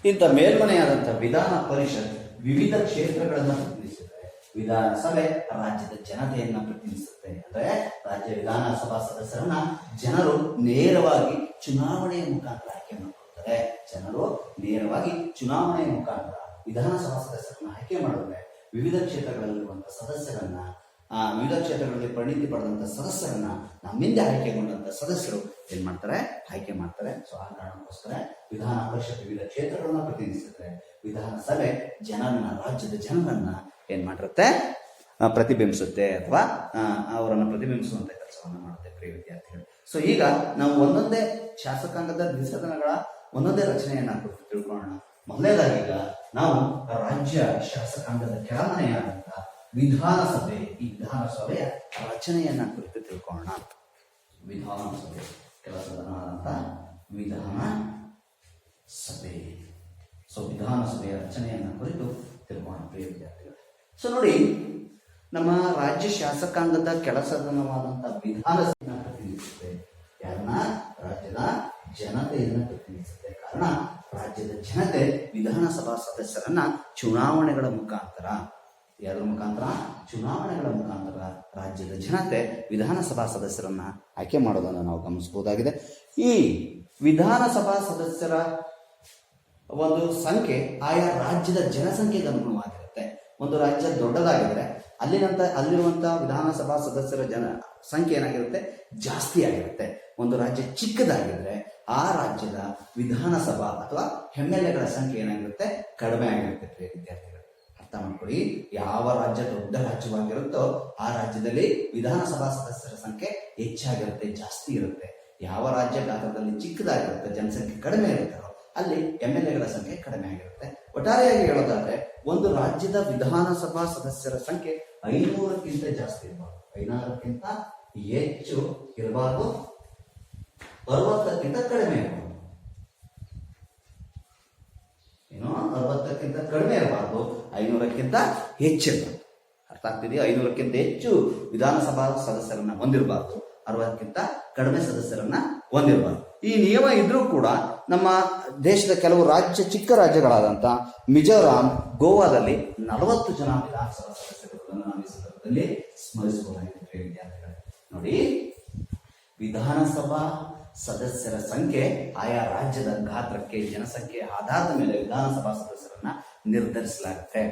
S1: ಇಂಥ ಮೇಲ್ಮನೆಯಾದಂತಹ ವಿಧಾನ ಪರಿಷತ್ ವಿವಿಧ ಕ್ಷೇತ್ರಗಳನ್ನು ಪ್ರತಿನಿಧಿಸುತ್ತೆ. ವಿಧಾನಸಭೆ ರಾಜ್ಯದ ಜನತೆಯನ್ನ ಪ್ರತಿನಿಧಿಸುತ್ತೆ. ಅಂದ್ರೆ ರಾಜ್ಯ ವಿಧಾನಸಭಾ ಸದಸ್ಯರನ್ನ ಜನರು ನೇರವಾಗಿ ಚುನಾವಣೆಯ ಮುಖಾಂತರ ಆಯ್ಕೆ ಮಾಡಿಕೊಳ್ತಾರೆ. ಜನರು ನೇರವಾಗಿ ಚುನಾವಣೆಯ ಮುಖಾಂತರ ವಿಧಾನಸಭಾ ಸದಸ್ಯರನ್ನ ಆಯ್ಕೆ ಮಾಡಿದ್ರೆ ವಿವಿಧ ಕ್ಷೇತ್ರಗಳಲ್ಲಿರುವಂತಹ ಸದಸ್ಯರನ್ನ, ಆ ವಿವಿಧ ಕ್ಷೇತ್ರಗಳಲ್ಲಿ ಪರಿಣಿತಿ ಪಡೆದಂತ ಸದಸ್ಯರನ್ನ ನಮ್ಮಿಂದ ಆಯ್ಕೆಗೊಂಡಂತ ಸದಸ್ಯರು ಏನ್ ಮಾಡ್ತಾರೆ? ಆಯ್ಕೆ ಮಾಡ್ತಾರೆ. ಸೊ ಆ ಕಾರಣಕ್ಕೋಸ್ಕರ ವಿಧಾನ ಪರಿಷತ್ ವಿವಿಧ ಕ್ಷೇತ್ರಗಳನ್ನ ಪ್ರತಿನಿಧಿಸಿದ್ರೆ ವಿಧಾನಸಭೆ ಜನರನ್ನ, ರಾಜ್ಯದ ಜನರನ್ನ ಏನ್ ಮಾಡಿರುತ್ತೆ? ಪ್ರತಿಬಿಂಬಿಸುತ್ತೆ ಅಥವಾ ಅವರನ್ನು ಪ್ರತಿಬಿಂಬಿಸುವಂತ ಕೆಲಸವನ್ನು ಮಾಡುತ್ತೆ ಪ್ರಿಯ ವಿದ್ಯಾರ್ಥಿಗಳು. ಸೊ ಈಗ ನಾವು ಒಂದೊಂದೇ ಶಾಸಕಾಂಗದ ದ್ವಿಸದನಗಳ ಒಂದೊಂದೇ ರಚನೆಯನ್ನ ತಿಳ್ಕೊಳ್ಳೋಣ. ಮೊದಲನೇದಾಗಿ ಈಗ ನಾವು ರಾಜ್ಯ ಶಾಸಕಾಂಗದ ಕೆಳಮನೆಯಾದಂತ ವಿಧಾನಸಭೆ, ಈ ವಿಧಾನಸಭೆಯ ರಚನೆಯನ್ನ ಕುರಿತು ತಿಳ್ಕೊಳ್ಳೋಣ. ವಿಧಾನಸಭೆ ಕೆಲಸದನಾದಂತ ವಿಧಾನ ಸಭೆ ಸೊ ವಿಧಾನಸಭೆಯ ರಚನೆಯನ್ನ ಕುರಿತು ತಿಳ್ಕೊಳ್ಳೋಣ, ಪ್ರಿಯ ವಿದ್ಯಾರ್ಥಿಗಳು. ಸೊ ನೋಡಿ, ನಮ್ಮ ರಾಜ್ಯ ಶಾಸಕಾಂಗದ ಕೆಲಸದನವಾದಂತಹ ವಿಧಾನಸಭೆಯನ್ನ ಪ್ರತಿನಿಧಿಸುತ್ತೆ. ಯಾರನ್ನ? ರಾಜ್ಯದ ಜನತೆಯನ್ನ ಪ್ರತಿನಿಧಿಸುತ್ತೆ. ಕಾರಣ ರಾಜ್ಯದ ಜನತೆ ವಿಧಾನಸಭಾ ಸದಸ್ಯರನ್ನ ಚುನಾವಣೆಗಳ ಮುಖಾಂತರ, ಯಾರ ಮುಖಾಂತರ? ಚುನಾವಣೆಗಳ ಮುಖಾಂತರ ರಾಜ್ಯದ ಜನತೆ ವಿಧಾನಸಭಾ ಸದಸ್ಯರನ್ನ ಆಯ್ಕೆ ಮಾಡೋದನ್ನು ನಾವು ಗಮನಿಸಬಹುದಾಗಿದೆ. ಈ ವಿಧಾನಸಭಾ ಸದಸ್ಯರ ಒಂದು ಸಂಖ್ಯೆ ಆಯಾ ರಾಜ್ಯದ ಜನಸಂಖ್ಯೆಗೆ ಅನುಗುಣವಾಗಿರುತ್ತೆ. ಒಂದು ರಾಜ್ಯ ದೊಡ್ಡದಾಗಿದ್ರೆ ಅಲ್ಲಿನಂತ ಅಲ್ಲಿರುವಂತಹ ವಿಧಾನಸಭಾ ಸದಸ್ಯರ ಜನ ಸಂಖ್ಯೆ ಏನಾಗಿರುತ್ತೆ? ಜಾಸ್ತಿ ಆಗಿರುತ್ತೆ. ಒಂದು ರಾಜ್ಯ ಚಿಕ್ಕದಾಗಿದ್ರೆ ಆ ರಾಜ್ಯದ ವಿಧಾನಸಭಾ ಅಥವಾ ಎಂ ಎಗಳ ಸಂಖ್ಯೆ ಏನಾಗಿರುತ್ತೆ? ಕಡಿಮೆ ಆಗಿರುತ್ತೆ ಪ್ರಿಯ ವಿದ್ಯಾರ್ಥಿಗಳು. ಅರ್ಥ ಮಾಡ್ಕೊಳ್ಳಿ. ಯಾವ ರಾಜ್ಯ ದೊಡ್ಡ ರಾಜ್ಯವಾಗಿರುತ್ತೋ ಆ ರಾಜ್ಯದಲ್ಲಿ ವಿಧಾನಸಭಾ ಸದಸ್ಯರ ಸಂಖ್ಯೆ ಹೆಚ್ಚಾಗಿರುತ್ತೆ, ಜಾಸ್ತಿ ಇರುತ್ತೆ. ಯಾವ ರಾಜ್ಯ ಗಾತ್ರದಲ್ಲಿ ಚಿಕ್ಕದಾಗಿರುತ್ತೆ, ಜನಸಂಖ್ಯೆ ಕಡಿಮೆ ಇರುತ್ತೋ ಅಲ್ಲಿ ಎಂ ಎಲ್ ಎಗಳ ಸಂಖ್ಯೆ ಕಡಿಮೆ ಆಗಿರುತ್ತೆ. ಒಟ್ಟಾರೆಯಾಗಿ ಹೇಳೋದಾದ್ರೆ, ಒಂದು ರಾಜ್ಯದ ವಿಧಾನಸಭಾ ಸದಸ್ಯರ ಸಂಖ್ಯೆ ಐನೂರಕ್ಕಿಂತ ಜಾಸ್ತಿ ಇರಬಾರ್ದು ಐನೂರಕ್ಕಿಂತ ಹೆಚ್ಚು ಇರಬಾರ್ದು. ಅರವತ್ತಕ್ಕಿಂತ ಕಡಿಮೆ ಇರಬಾರ್ದು ಏನು ಅರವತ್ತಕ್ಕಿಂತ ಕಡಿಮೆ ಇರಬಾರ್ದು, ಐನೂರಕ್ಕಿಂತ ಹೆಚ್ಚಿರಬಾರ್ದು. ಅರ್ಥ ಆಗ್ತಿದೆಯಾ? ಐನೂರಕ್ಕಿಂತ ಹೆಚ್ಚು ವಿಧಾನಸಭಾ ಸದಸ್ಯರನ್ನ ಹೊಂದಿರಬಾರ್ದು, ಅರವತ್ತಕ್ಕಿಂತ ಕಡಿಮೆ ಸದಸ್ಯರನ್ನ ಹೊಂದಿರಬಾರ್ದು. ಈ ನಿಯಮ ಇದ್ರೂ ಕೂಡ ನಮ್ಮ ದೇಶದ ಕೆಲವು ರಾಜ್ಯ, ಚಿಕ್ಕ ರಾಜ್ಯಗಳಾದಂತ ಮಿಜೋರಾಂ, ಗೋವಾದಲ್ಲಿ ನಲವತ್ತು ಜನ ವಿಧಾನಸಭಾ ಸದಸ್ಯರುಗಳನ್ನು ನಾವು ಈ ಸಂದರ್ಭದಲ್ಲಿ ಸ್ಮರಿಸಬಹುದಾಗಿದೆ ವಿದ್ಯಾರ್ಥಿಗಳೇ. ನೋಡಿ, ವಿಧಾನಸಭಾ ಸದಸ್ಯರ ಸಂಖ್ಯೆ ಆಯಾ ರಾಜ್ಯದ ಗಾತ್ರಕ್ಕೆ ಜನಸಂಖ್ಯೆ ಆಧಾರದ ಮೇಲೆ ವಿಧಾನಸಭಾ ಸದಸ್ಯರನ್ನ ನಿರ್ಧರಿಸಲಾಗುತ್ತೆ.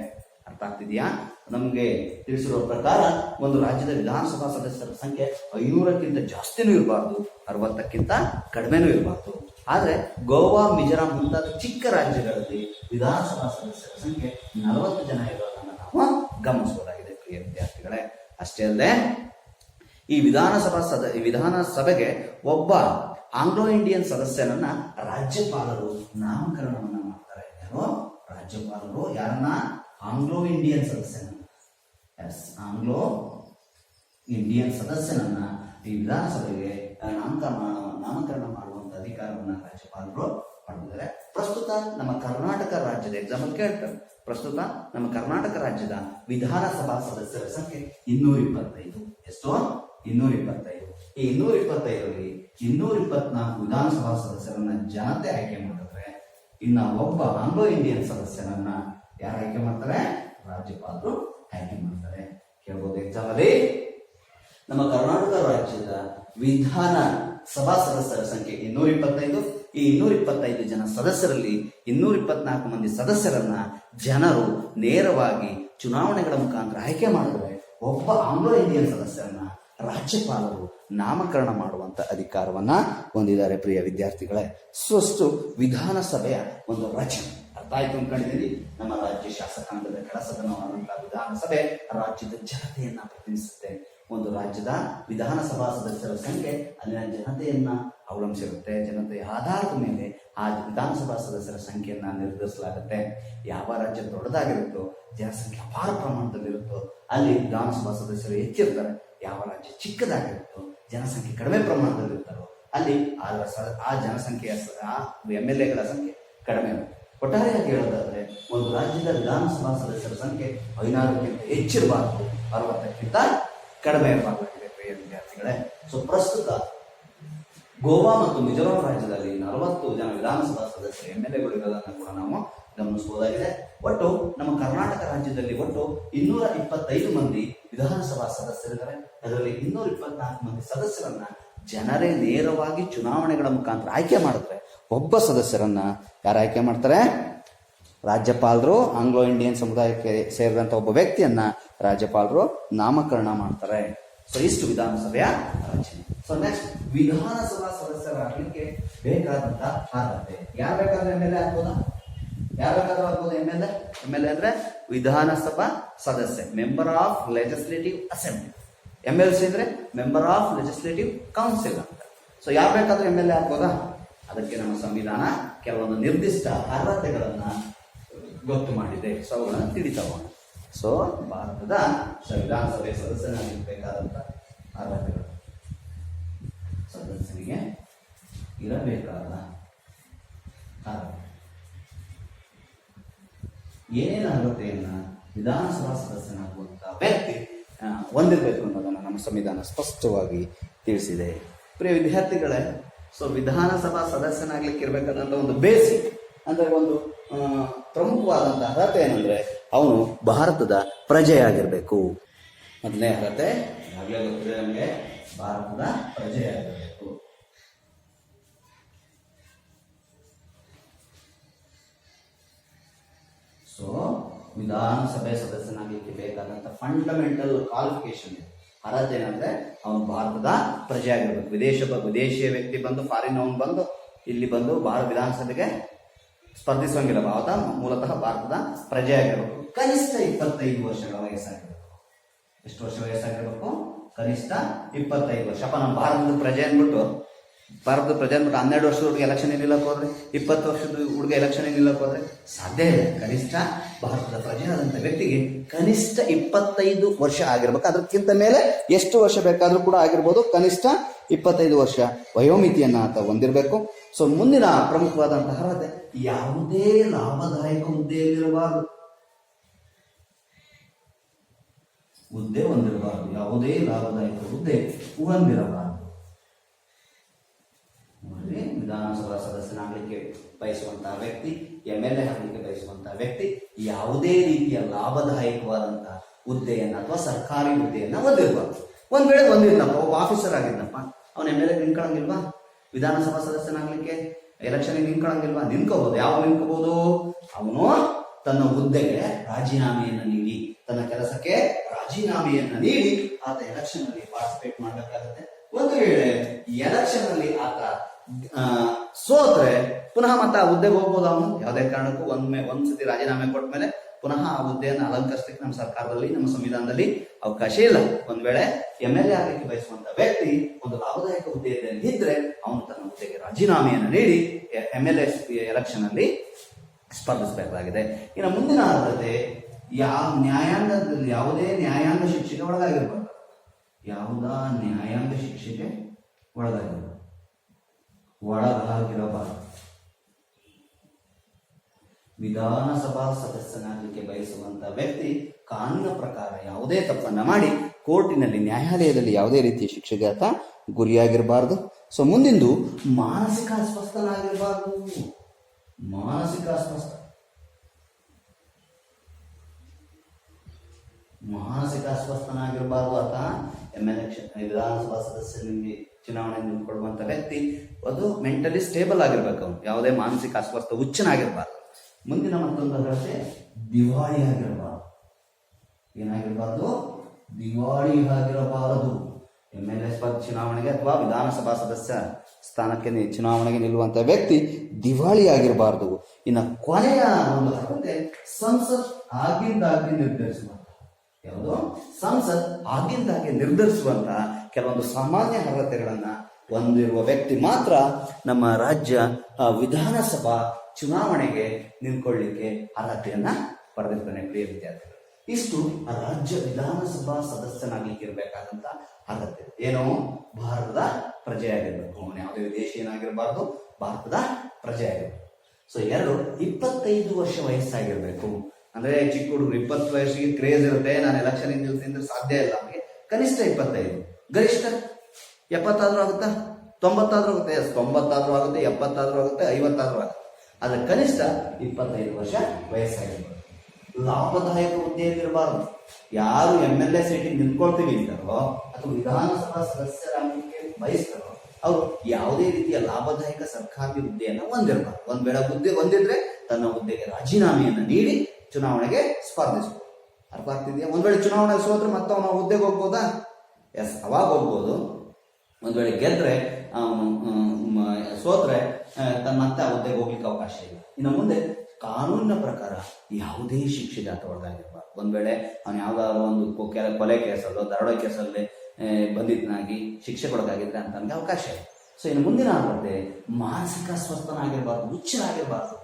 S1: ಅರ್ಥ ಆಗ್ತಿದೆಯಾ? ನಮಗೆ ತಿಳಿಸಿರುವ ಪ್ರಕಾರ ಒಂದು ರಾಜ್ಯದ ವಿಧಾನಸಭಾ ಸದಸ್ಯರ ಸಂಖ್ಯೆ ಐನೂರಕ್ಕಿಂತ ಜಾಸ್ತಿನೂ ಇರಬಾರ್ದು, ಅರವತ್ತಕ್ಕಿಂತ ಕಡಿಮೆನೂ ಇರಬಾರ್ದು. ಆದ್ರೆ ಗೋವಾ, ಮಿಜೋರಾಂ ಮುಂತಾದ ಚಿಕ್ಕ ರಾಜ್ಯಗಳಲ್ಲಿ ವಿಧಾನಸಭಾ ಸದಸ್ಯರ ಸಂಖ್ಯೆ ನಲವತ್ತು ಜನ ಇರೋದನ್ನು ನಾವು ಗಮನಿಸಬಹುದಾಗಿದೆ, ಪ್ರಿಯ ವಿದ್ಯಾರ್ಥಿಗಳೇ. ಅಷ್ಟೇ ಅಲ್ಲದೆ ಈ ವಿಧಾನಸಭಾ ಸದ, ವಿಧಾನಸಭೆಗೆ ಒಬ್ಬ ಆಂಗ್ಲೋ ಇಂಡಿಯನ್ ಸದಸ್ಯರನ್ನ ರಾಜ್ಯಪಾಲರು ನಾಮಕರಣವನ್ನ ಮಾಡ್ತಾರೆ. ಯಾರು? ರಾಜ್ಯಪಾಲರು. ಯಾರನ್ನ? ಆಂಗ್ಲೋ ಇಂಡಿಯನ್ ಸದಸ್ಯನನ್ನ ಎಸ್, ಆಂಗ್ಲೋ ಇಂಡಿಯನ್ ಸದಸ್ಯನನ್ನ ಈ ವಿಧಾನಸಭೆಗೆ ನಾಮಕರಣ ನಾಮಕರಣ ಮಾಡುವಂತ ಅಧಿಕಾರವನ್ನ ರಾಜ್ಯಪಾಲರು ಪಡೆದಿದ್ದಾರೆ. ಪ್ರಸ್ತುತ ನಮ್ಮ ಕರ್ನಾಟಕ ರಾಜ್ಯದ ಎಕ್ಸಾಂಪಲ್ ಕೇಳ್ತಾರೆ ಪ್ರಸ್ತುತ ನಮ್ಮ ಕರ್ನಾಟಕ ರಾಜ್ಯದ ವಿಧಾನಸಭಾ ಸದಸ್ಯರ ಸಂಖ್ಯೆ ಇನ್ನೂರ ಇಪ್ಪತ್ತೈದು. ಎಷ್ಟು? ಇನ್ನೂರ ಇಪ್ಪತ್ತೈದು. ಈ ಇನ್ನೂರ ಇಪ್ಪತ್ತೈದರಲ್ಲಿ ಇನ್ನೂರ ಇಪ್ಪತ್ನಾಲ್ಕು ವಿಧಾನಸಭಾ ಸದಸ್ಯರನ್ನ ಜನತೆ ಆಯ್ಕೆ ಮಾಡಿದ್ರೆ ಇನ್ನ ಒಬ್ಬ ಆಂಗ್ಲೋ ಇಂಡಿಯನ್ ಸದಸ್ಯರನ್ನ ಯಾರು ಆಯ್ಕೆ ಮಾಡ್ತಾರೆ? ರಾಜ್ಯಪಾಲರು ಆಯ್ಕೆ ಮಾಡ್ತಾರೆ. ಕೇಳ್ಬೋದು ಎಕ್ಸಾಮ್ ಅಲ್ಲಿ? ನಮ್ಮ ಕರ್ನಾಟಕ ರಾಜ್ಯದ ವಿಧಾನ ಸಭಾ ಸದಸ್ಯರ ಸಂಖ್ಯೆ ಇನ್ನೂರ ಇಪ್ಪತ್ತೈದು ಈ ಇನ್ನೂರ ಇಪ್ಪತ್ತೈದು ಜನ ಸದಸ್ಯರಲ್ಲಿ ಇನ್ನೂರ ಇಪ್ಪತ್ನಾಲ್ಕು ಮಂದಿ ಸದಸ್ಯರನ್ನ ಜನರು ನೇರವಾಗಿ ಚುನಾವಣೆಗಳ ಮುಖಾಂತರ ಆಯ್ಕೆ ಮಾಡಿದ್ರೆ ಒಬ್ಬ ಆಂಗ್ಲೋ ಇಂಡಿಯನ್ ಸದಸ್ಯರನ್ನ ರಾಜ್ಯಪಾಲರು ನಾಮಕರಣ ಮಾಡುವಂತ ಅಧಿಕಾರವನ್ನ ಹೊಂದಿದ್ದಾರೆ. ಪ್ರಿಯ ವಿದ್ಯಾರ್ಥಿಗಳೇ, ಸ್ವಸ್ತು ವಿಧಾನಸಭೆಯ ಒಂದು ರಚನೆ ಅರ್ಥ ಆಯ್ತು ಅನ್ಕೊಂಡಿದ್ದೀನಿ? ನಮ್ಮ ರಾಜ್ಯ ಶಾಸಕಾಂಗದ ಕೆಲಸದನವಾದಂತಹ ವಿಧಾನಸಭೆ ರಾಜ್ಯದ ಜನತೆಯನ್ನ ಪ್ರತಿನಿಧಿಸುತ್ತೆ. ಒಂದು ರಾಜ್ಯದ ವಿಧಾನಸಭಾ ಸದಸ್ಯರ ಸಂಖ್ಯೆ ಅಲ್ಲಿನ ಜನತೆಯನ್ನ ಅವಲಂಬಿಸಿರುತ್ತೆ. ಜನತೆಯ ಆಧಾರದ ಮೇಲೆ ಆ ವಿಧಾನಸಭಾ ಸದಸ್ಯರ ಸಂಖ್ಯೆಯನ್ನು ನಿರ್ಧರಿಸಲಾಗುತ್ತೆ. ಯಾವ ರಾಜ್ಯ ದೊಡ್ಡದಾಗಿರುತ್ತೋ, ಜನಸಂಖ್ಯೆ ಅಪಾರ ಪ್ರಮಾಣದಲ್ಲಿರುತ್ತೋ ಅಲ್ಲಿ ವಿಧಾನಸಭಾ ಸದಸ್ಯರು ಹೆಚ್ಚಿರ್ತಾರೆ. ಯಾವ ರಾಜ್ಯ ಚಿಕ್ಕದಾಗಿರುತ್ತೋ, ಜನಸಂಖ್ಯೆ ಕಡಿಮೆ ಪ್ರಮಾಣದಲ್ಲಿರ್ತಾರೋ ಅಲ್ಲಿ ಆ ಜನಸಂಖ್ಯೆಯ ಎಂ ಎಲ್ ಎಗಳ ಸಂಖ್ಯೆ ಕಡಿಮೆ ಒಟ್ಟಾರೆಯಾಗಿ ಹೇಳೋದಾದ್ರೆ, ಒಂದು ರಾಜ್ಯದ ವಿಧಾನಸಭಾ ಸದಸ್ಯರ ಸಂಖ್ಯೆ ಐನಾರಕ್ಕಿಂತ ಹೆಚ್ಚಿರಬಾರ್ದು. ಅರವತ್ತಕ್ಕಿಂತ ಕಡಿಮೆ ಇರಬಾರ್ದಾಗಿದೆ ವಿದ್ಯಾರ್ಥಿಗಳೇ. ಸೊ ಪ್ರಸ್ತುತ ಗೋವಾ ಮತ್ತು ಮಿಜೋರಾಂ ರಾಜ್ಯದಲ್ಲಿ ನಲವತ್ತು ಜನ ವಿಧಾನಸಭಾ ಸದಸ್ಯರು ಎಂ ಎಲ್ ಎಗಳು ಇರೋದನ್ನು ಕೂಡ ನಾವು ಗಮನಿಸಬಹುದಾಗಿದೆ. ಒಟ್ಟು ನಮ್ಮ ಕರ್ನಾಟಕ ರಾಜ್ಯದಲ್ಲಿ ಒಟ್ಟು ಇನ್ನೂರ ಇಪ್ಪತ್ತೈದು ಮಂದಿ ವಿಧಾನಸಭಾ ಸದಸ್ಯರಿದ್ದಾರೆ. ಅದರಲ್ಲಿ ಇನ್ನೂರ ಇಪ್ಪತ್ನಾಲ್ಕು ಮಂದಿ ಸದಸ್ಯರನ್ನ ಜನರೇ ನೇರವಾಗಿ ಚುನಾವಣೆಗಳ ಮುಖಾಂತರ ಆಯ್ಕೆ ಮಾಡಿದ್ರೆ ಒಬ್ಬ ಸದಸ್ಯರನ್ನ ಯಾರು ಆಯ್ಕೆ ಮಾಡ್ತಾರೆ? ರಾಜ್ಯಪಾಲರು, ಆಂಗ್ಲೋ ಇಂಡಿಯನ್ ಸಮುದಾಯಕ್ಕೆ ಸೇರಿದಂತ ಒಬ್ಬ ವ್ಯಕ್ತಿಯನ್ನ ರಾಜ್ಯಪಾಲರು ನಾಮಕರಣ ಮಾಡ್ತಾರೆ. ಸೊ ಇಷ್ಟು ವಿಧಾನಸಭೆಯ ರಚನೆ. ಸೊ ನೆಕ್ಸ್ಟ್ ವಿಧಾನಸಭಾ ಸದಸ್ಯರಾಗಲಿಕ್ಕೆ ಬೇಕಾದಂತ ಅರ್ಹತೆ. ಯಾರು ಬೇಕಾದ್ರೆ ಎಂ ಎಲ್ ಎ ಆಗ್ಬೋದಾ? ಯಾರು ಬೇಕಾದ್ರೂ ಆಗ್ಬೋದು M L A M L A ಅಂದ್ರೆ ವಿಧಾನಸಭಾ ಸದಸ್ಯ member of legislative assembly M L C ಅಂದ್ರೆ ಮೆಂಬರ್ ಆಫ್ ಲೆಜಿಸ್ಲೇಟಿವ್ ಕೌನ್ಸಿಲ್ ಅಂತ. ಸೊ ಯಾರು ಬೇಕಾದ್ರೂ ಎಂ ಎಲ್ ಎ ಆಗ್ಬೋದಾ? ಅದಕ್ಕೆ ನಮ್ಮ ಸಂವಿಧಾನ ಕೆಲವೊಂದು ನಿರ್ದಿಷ್ಟ ಅರ್ಹತೆಗಳನ್ನ ಗೊತ್ತು ಮಾಡಿದೆ. ಸೊ ಅವುಗಳನ್ನು ಸೊ ಭಾರತದ ಸಂವಿಧಾನಸಭೆ ಸದಸ್ಯನಾಗಿರಬೇಕಾದಂಥ ಅರ್ಹತೆಗಳು. ಸದಸ್ಯನಿಗೆ ಇರಬೇಕಾದ ಅರ್ಹತೆ. ಏನೇನು ಅರ್ಹತೆಯನ್ನ ವಿಧಾನಸಭಾ ಸದಸ್ಯನಾಗುವಂಥ ವ್ಯಕ್ತಿ ಹೊಂದಿರಬೇಕು ಅನ್ನೋದನ್ನು ನಮ್ಮ ಸಂವಿಧಾನ ಸ್ಪಷ್ಟವಾಗಿ ತಿಳಿಸಿದೆ. ಪ್ರಿಯ ವಿದ್ಯಾರ್ಥಿಗಳೇ, ಸೊ ವಿಧಾನಸಭಾ ಸದಸ್ಯನಾಗ್ಲಿಕ್ಕೆ ಇರಬೇಕಾದಂತ ಒಂದು ಬೇಸಿಕ್, ಅಂದ್ರೆ ಒಂದು ಪ್ರಮುಖವಾದಂಥ ಅರ್ಹತೆ ಏನಂದ್ರೆ ಅವನು ಭಾರತದ ಪ್ರಜೆಯಾಗಿರ್ಬೇಕು. ಮೊದಲನೇ ಅರ್ಹತೆ ನಮಗೆ, ಭಾರತದ ಪ್ರಜೆಯಾಗಿರ್ಬೇಕು. ಸೊ ವಿಧಾನಸಭೆ ಸದಸ್ಯನಾಗಲಿಕ್ಕೆ ಬೇಕಾದಂತ ಫಂಡಮೆಂಟಲ್ ಕ್ವಾಲಿಫಿಕೇಶನ್ ಅರ್ಹತೆ ಏನಂದ್ರೆ, ಅವನು ಭಾರತದ ಪ್ರಜೆ ಆಗಿರ್ಬೇಕು ವಿದೇಶ ವಿದೇಶಿಯ ವ್ಯಕ್ತಿ ಬಂದು ಫಾರಿನ್ ಅವನು ಬಂದು, ಇಲ್ಲಿ ಬಂದು ಭಾರತ ವಿಧಾನಸಭೆಗೆ ಸ್ಪರ್ಧಿಸುವಂಗಿಲ್ಲ. ಭಾರತ ಮೂಲತಃ ಭಾರತದ ಪ್ರಜೆಯಾಗಿರಬೇಕು. ಕನಿಷ್ಠ ಇಪ್ಪತ್ತೈದು ವರ್ಷಗಳ ವಯಸ್ಸಾಗಿರಬೇಕು. ಎಷ್ಟು ವರ್ಷ ವಯಸ್ಸಾಗಿರಬೇಕು? ಕನಿಷ್ಠ ಇಪ್ಪತ್ತೈದು ವರ್ಷ. ನಮ್ಮ ಭಾರತದ ಪ್ರಜೆ ಅಂದ್ಬಿಟ್ಟು ಭಾರತದ ಅಂದ್ಬಿಟ್ಟು ಹನ್ನೆರಡು ವರ್ಷದ ಹುಡುಗ ಎಲೆಕ್ಷನ್ ನಿಲ್ಲಕ್ಕೆ ಹೋದ್ರೆ? ಇಪ್ಪತ್ತು ವರ್ಷದ ಹುಡುಗ ಎಲೆಕ್ಷನ್ ನಿಲ್ಲಕ್ಕೆ ಹೋದ್ರೆ? ಸಾಧ್ಯ ಇಲ್ಲ. ಕನಿಷ್ಠ ಭಾರತದ ಪ್ರಜೆ ವ್ಯಕ್ತಿಗೆ ಕನಿಷ್ಠ ಇಪ್ಪತ್ತೈದು ವರ್ಷ ಆಗಿರ್ಬೇಕು. ಅದಕ್ಕಿಂತ ಮೇಲೆ ಎಷ್ಟು ವರ್ಷ ಬೇಕಾದರೂ ಕೂಡ ಆಗಿರ್ಬೋದು. ಕನಿಷ್ಠ ಇಪ್ಪತ್ತೈದು ವರ್ಷ ವಯೋಮಿತಿಯನ್ನ ಆತ ಹೊಂದಿರಬೇಕು. ಸೊ ಮುಂದಿನ ಪ್ರಮುಖವಾದಂತಹ ಅರ್ಹತೆ, ಯಾವುದೇ ಲಾಭದಾಯಕ ಹುದ್ದೆಯಲ್ಲಿರಬಾರದು. ಹುದ್ದೆ ಹೊಂದಿರಬಾರದು. ಯಾವುದೇ ಲಾಭದಾಯಕ ಹುದ್ದೆ ಹೊಂದಿರಬಾರದು. ವಿಧಾನಸಭಾ ಸದಸ್ಯನಾಗಲಿಕ್ಕೆ ಬಯಸುವಂತಹ ವ್ಯಕ್ತಿ ಎಂ ಎಲ್ ಎ ಆಗಲಿಕ್ಕೆ ಬಯಸುವಂತಹ ವ್ಯಕ್ತಿ, ಯಾವುದೇ ರೀತಿಯ ಲಾಭದಾಯಕವಾದಂತಹ ಹುದ್ದೆಯನ್ನ ಅಥವಾ ಸರ್ಕಾರಿ ಹುದ್ದೆಯನ್ನ ಹೊಂದಿರಬಾರ್ದು ಒಂದ್ ವೇಳೆ ಹೊಂದಿದ್ನಪ್ಪ ಒಬ್ಬ ಆಫೀಸರ್ ಆಗಿದ್ನಪ್ಪ ಅವನ ಎಂ ಎಲ್ ಎ ನಿಂತ್ಕೊಳಂಗಿಲ್ವಾ? ವಿಧಾನಸಭಾ ಸದಸ್ಯನಾಗ್ಲಿಕ್ಕೆ ಎಲೆಕ್ಷನ್ ನಿಂತ್ಕೊಳಂಗಿಲ್ವಾ? ನಿಂತ್ಕೋಬಹುದು ಯಾವ ನಿಂತ್ಕೋಬಹುದು ಅವನು ತನ್ನ ಹುದ್ದೆಗೆ ರಾಜೀನಾಮೆಯನ್ನು ನೀಡಿ, ತನ್ನ ಕೆಲಸಕ್ಕೆ ರಾಜೀನಾಮೆಯನ್ನು ನೀಡಿ, ಆತ ಎಲೆಕ್ಷನ್ ಅಲ್ಲಿ ಪಾರ್ಟಿಸಿಪೇಟ್ ಮಾಡಬೇಕಾಗುತ್ತೆ. ಒಂದು ವೇಳೆ ಎಲೆಕ್ಷನ್ ಅಲ್ಲಿ ಆತ ಸೋತ್ರೆ ಪುನಃ ಮತ್ತೆ ಆ ಹುದ್ದೆಗೆ ಹೋಗ್ಬೋದು ಅವನು. ಯಾವುದೇ ಕಾರಣಕ್ಕೂ ಒಂದ್ಮೆ, ಒಂದ್ಸತಿ ರಾಜೀನಾಮೆ ಕೊಟ್ಟ ಮೇಲೆ ಪುನಃ ಆ ಹುದ್ದೆಯನ್ನು ಅಲಂಕರಿಸಲಿಕ್ಕೆ ನಮ್ಮ ಸರ್ಕಾರದಲ್ಲಿ, ನಮ್ಮ ಸಂವಿಧಾನದಲ್ಲಿ ಅವಕಾಶ ಇಲ್ಲ. ಒಂದ್ ವೇಳೆ ಎಂ ಎಲ್ ಎ ಆಗಲಿಕ್ಕೆ ಬಯಸುವಂತ ವ್ಯಕ್ತಿ ಒಂದು ಲಾಭದಾಯಕ ಹುದ್ದೆಯಲ್ಲಿ ಇದ್ರೆ ಅವನು ತನ್ನ ಹುದ್ದೆಗೆ ರಾಜೀನಾಮೆಯನ್ನು ನೀಡಿ ಎಂ ಎಲ್ ಎ ಎಲೆಕ್ಷನ್ ಅಲ್ಲಿ ಸ್ಪರ್ಧಿಸಬೇಕಾಗಿದೆ. ಇನ್ನು ಮುಂದಿನ ಅರ್ಹತೆ ಯಾವ ನ್ಯಾಯಾಂಗದಲ್ಲಿ, ಯಾವುದೇ ನ್ಯಾಯಾಂಗ ಶಿಕ್ಷೆಗೆ ಒಳಗಾಗಿರ್ಬಾರ್ದು. ಯಾವುದ ನ್ಯಾಯಾಂಗ ಶಿಕ್ಷೆಗೆ ಒಳಗಾಗಿರ್ಬಾರ್ದು. ಒಳಗಾಗಿರಬಾರದು ವಿಧಾನಸಭಾ ಸದಸ್ಯನಾಗಲಿಕ್ಕೆ ಬಯಸುವಂತ ವ್ಯಕ್ತಿ ಕಾನೂನಿನ ಪ್ರಕಾರ ಯಾವುದೇ ತಪ್ಪನ್ನ ಮಾಡಿ ಕೋರ್ಟಿನಲ್ಲಿ ನ್ಯಾಯಾಲಯದಲ್ಲಿ ಯಾವುದೇ ರೀತಿಯ ಶಿಕ್ಷೆಗೆ ಆತ ಗುರಿಯಾಗಿರಬಾರದು. ಸೊ ಮುಂದಿಂದು ಮಾನಸಿಕ ಅಸ್ವಸ್ಥನಾಗಿರಬಾರದು. ಮಾನಸಿಕ ಅಸ್ವಸ್ಥ. ಮಾನಸಿಕ ಅಸ್ವಸ್ಥನಾಗಿರಬಾರ್ದು ಆತ ಎಂ ಎಲ್ ವಿಧಾನಸಭಾ ಸದಸ್ಯನಿಗೆ ಚುನಾವಣೆ ನಿಂತ್ಕೊಳ್ಳುವಂತ ವ್ಯಕ್ತಿ, ಅದು ಮೆಂಟಲಿ ಸ್ಟೇಬಲ್ ಆಗಿರ್ಬೇಕು ಅವನು. ಯಾವುದೇ ಮಾನಸಿಕ ಅಸ್ವಸ್ಥ ಹುಚ್ಚನಾಗಿರ್ಬಾರ್ದು. ಮುಂದಿನ ಮತ್ತೊಂದು ಅರ್ಹತೆ, ದಿವಾಳಿ ಆಗಿರಬಾರ್ದು. ಏನಾಗಿರಬಾರ್ದು? ದಿವಾಳಿ ಆಗಿರಬಾರದು. ಎಂ ಎಲ್ ಎ ಚುನಾವಣೆಗೆ ಅಥವಾ ವಿಧಾನಸಭಾ ಸದಸ್ಯ ಸ್ಥಾನಕ್ಕೆ ಚುನಾವಣೆಗೆ ನಿಲ್ಲುವಂತ ವ್ಯಕ್ತಿ ದಿವಾಳಿ ಆಗಿರಬಾರ್ದು. ಇನ್ನು ಕೊನೆಯ ಒಂದು ಅರ್ಹತೆ, ಸಂಸತ್ ಆಗಿಂದಾಗಿ ನಿರ್ಧರಿಸುವಂತ. ಯಾವುದು? ಸಂಸತ್ ಆಗಿಂದಾಗಿ ನಿರ್ಧರಿಸುವಂತಹ ಕೆಲವೊಂದು ಸಾಮಾನ್ಯ ಅರ್ಹತೆಗಳನ್ನ ಹೊಂದಿರುವ ವ್ಯಕ್ತಿ ಮಾತ್ರ ನಮ್ಮ ರಾಜ್ಯ ವಿಧಾನಸಭಾ ಚುನಾವಣೆಗೆ ನಿಂತ್ಕೊಳ್ಳಿಕ್ಕೆ ಅರ್ಹತೆಯನ್ನ ಪಡೆದಿರ್ತಾನೆ ಪ್ರಿಯ ವಿದ್ಯಾರ್ಥಿಗಳು. ಇಷ್ಟು ರಾಜ್ಯ ವಿಧಾನಸಭಾ ಸದಸ್ಯನಾಗ್ಲಿಕ್ಕೆ ಇರಬೇಕಾದಂತ ಅರ್ಹತೆ. ಏನು ಭಾರತದ ಪ್ರಜೆಯಾಗಿರ್ಬೇಕು. ಅವನು ಯಾವುದೇ ವಿದೇಶಿಯನಾಗಿರಬಾರ್ದು ಭಾರತದ ಪ್ರಜೆಯಾಗಿರ್ಬೇಕು. ಸೊ ಎರಡು ಇಪ್ಪತ್ತೈದು ವರ್ಷ ವಯಸ್ಸಾಗಿರ್ಬೇಕು. ಅಂದ್ರೆ ಚಿಕ್ಕ ಹುಡುಗರು ಇಪ್ಪತ್ತು ವಯಸ್ಸಿಗೆ ಕ್ರೇಜ್ ಇರುತ್ತೆ. ನಾನು ಎಲೆಕ್ಷನ್ ನಿಲ್ತೀನಿ ಸಾಧ್ಯ ಇಲ್ಲ ನಮಗೆ. ಕನಿಷ್ಠ ಇಪ್ಪತ್ತೈದು. ಗರಿಷ್ಠ ಎಪ್ಪತ್ತಾದ್ರೂ ಆಗುತ್ತಾ? ತೊಂಬತ್ತಾದ್ರೂ ಆಗುತ್ತೆ. ಎಸ್ ತೊಂಬತ್ತಾದ್ರೂ ಆಗುತ್ತೆ, ಎಪ್ಪತ್ತಾದ್ರೂ ಆಗುತ್ತೆ, ಐವತ್ತಾದ್ರೂ ಆಗುತ್ತೆ. ಅದರ ಕನಿಷ್ಠ ಇಪ್ಪತ್ತೈದು ವರ್ಷ ವಯಸ್ಸಾಗಿರ್ಬೋದು ಲಾಭದಾಯಕ ಹುದ್ದೆಯಲ್ಲಿರಬಾರದು. ಯಾರು ಎಂ ಎಲ್ ಎ ಸೀಟಿಗೆ ನಿಂತ್ಕೊಳ್ತೀವಿ ಅಂತಾರೋ, ಅಥವಾ ವಿಧಾನಸಭಾ ಸದಸ್ಯರಾಗಲಿಕ್ಕೆ ಬಯಸ್ತಾರೋ, ಅವರು ಯಾವುದೇ ರೀತಿಯ ಲಾಭದಾಯಕ ಸರ್ಕಾರಿ ಹುದ್ದೆಯನ್ನು ಹೊಂದಿರಬಾರ್ದು. ಒಂದ್ ವೇಳೆ ಹುದ್ದೆ ಹೊಂದಿದ್ರೆ ತನ್ನ ಹುದ್ದೆಗೆ ರಾಜೀನಾಮೆಯನ್ನು ನೀಡಿ ಚುನಾವಣೆಗೆ ಸ್ಪರ್ಧಿಸಬಹುದು ಅರ್ಥ ಆಗ್ತಿದೆಯಾ? ಒಂದ್ ವೇಳೆ ಚುನಾವಣೆ ಸೋದ್ರೆ ಮತ್ತೆ ಅವನ ಹುದ್ದೆಗೆ ಹೋಗ್ಬೋದಾ? ಎಸ್, ಅವಾಗ ಹೋಗ್ಬೋದು. ಒಂದು ವೇಳೆ ಗೆದ್ರೆ ಸೋತ್ರೆ ತನ್ನ ಮತ್ತೆ ಆ ಹುದ್ದೆಗೆ ಹೋಗ್ಲಿಕ್ಕೆ ಅವಕಾಶ ಇಲ್ಲ. ಇನ್ನು ಮುಂದೆ ಕಾನೂನಿನ ಪ್ರಕಾರ ಯಾವುದೇ ಶಿಕ್ಷೆಗೆ ಆತ ಒಳಗಾಗಿರ್ಬಾರ್ದು ಒಂದ್ ವೇಳೆ ಅವನು ಯಾವ್ದಾದ್ರು ಒಂದು ಕೆಲ ಕೇಸಲ್ಲೋ ದರೋಡೆ ಕೇಸಲ್ಲಿ ಬಂದಿದ್ದನಾಗಿ ಶಿಕ್ಷೆ ಕೊಡೋದಾಗಿದ್ರೆ ಅಂತ ನನಗೆ ಅವಕಾಶ ಇದೆ ಸೊ ಇನ್ನು ಮುಂದಿನ ಆಗುತ್ತೆ ಮಾನಸಿಕ ಸ್ವಸ್ಥನಾಗಿರ್ಬಾರ್ದು, ಹುಚ್ಚರಾಗಿರ್ಬಾರ್ದು.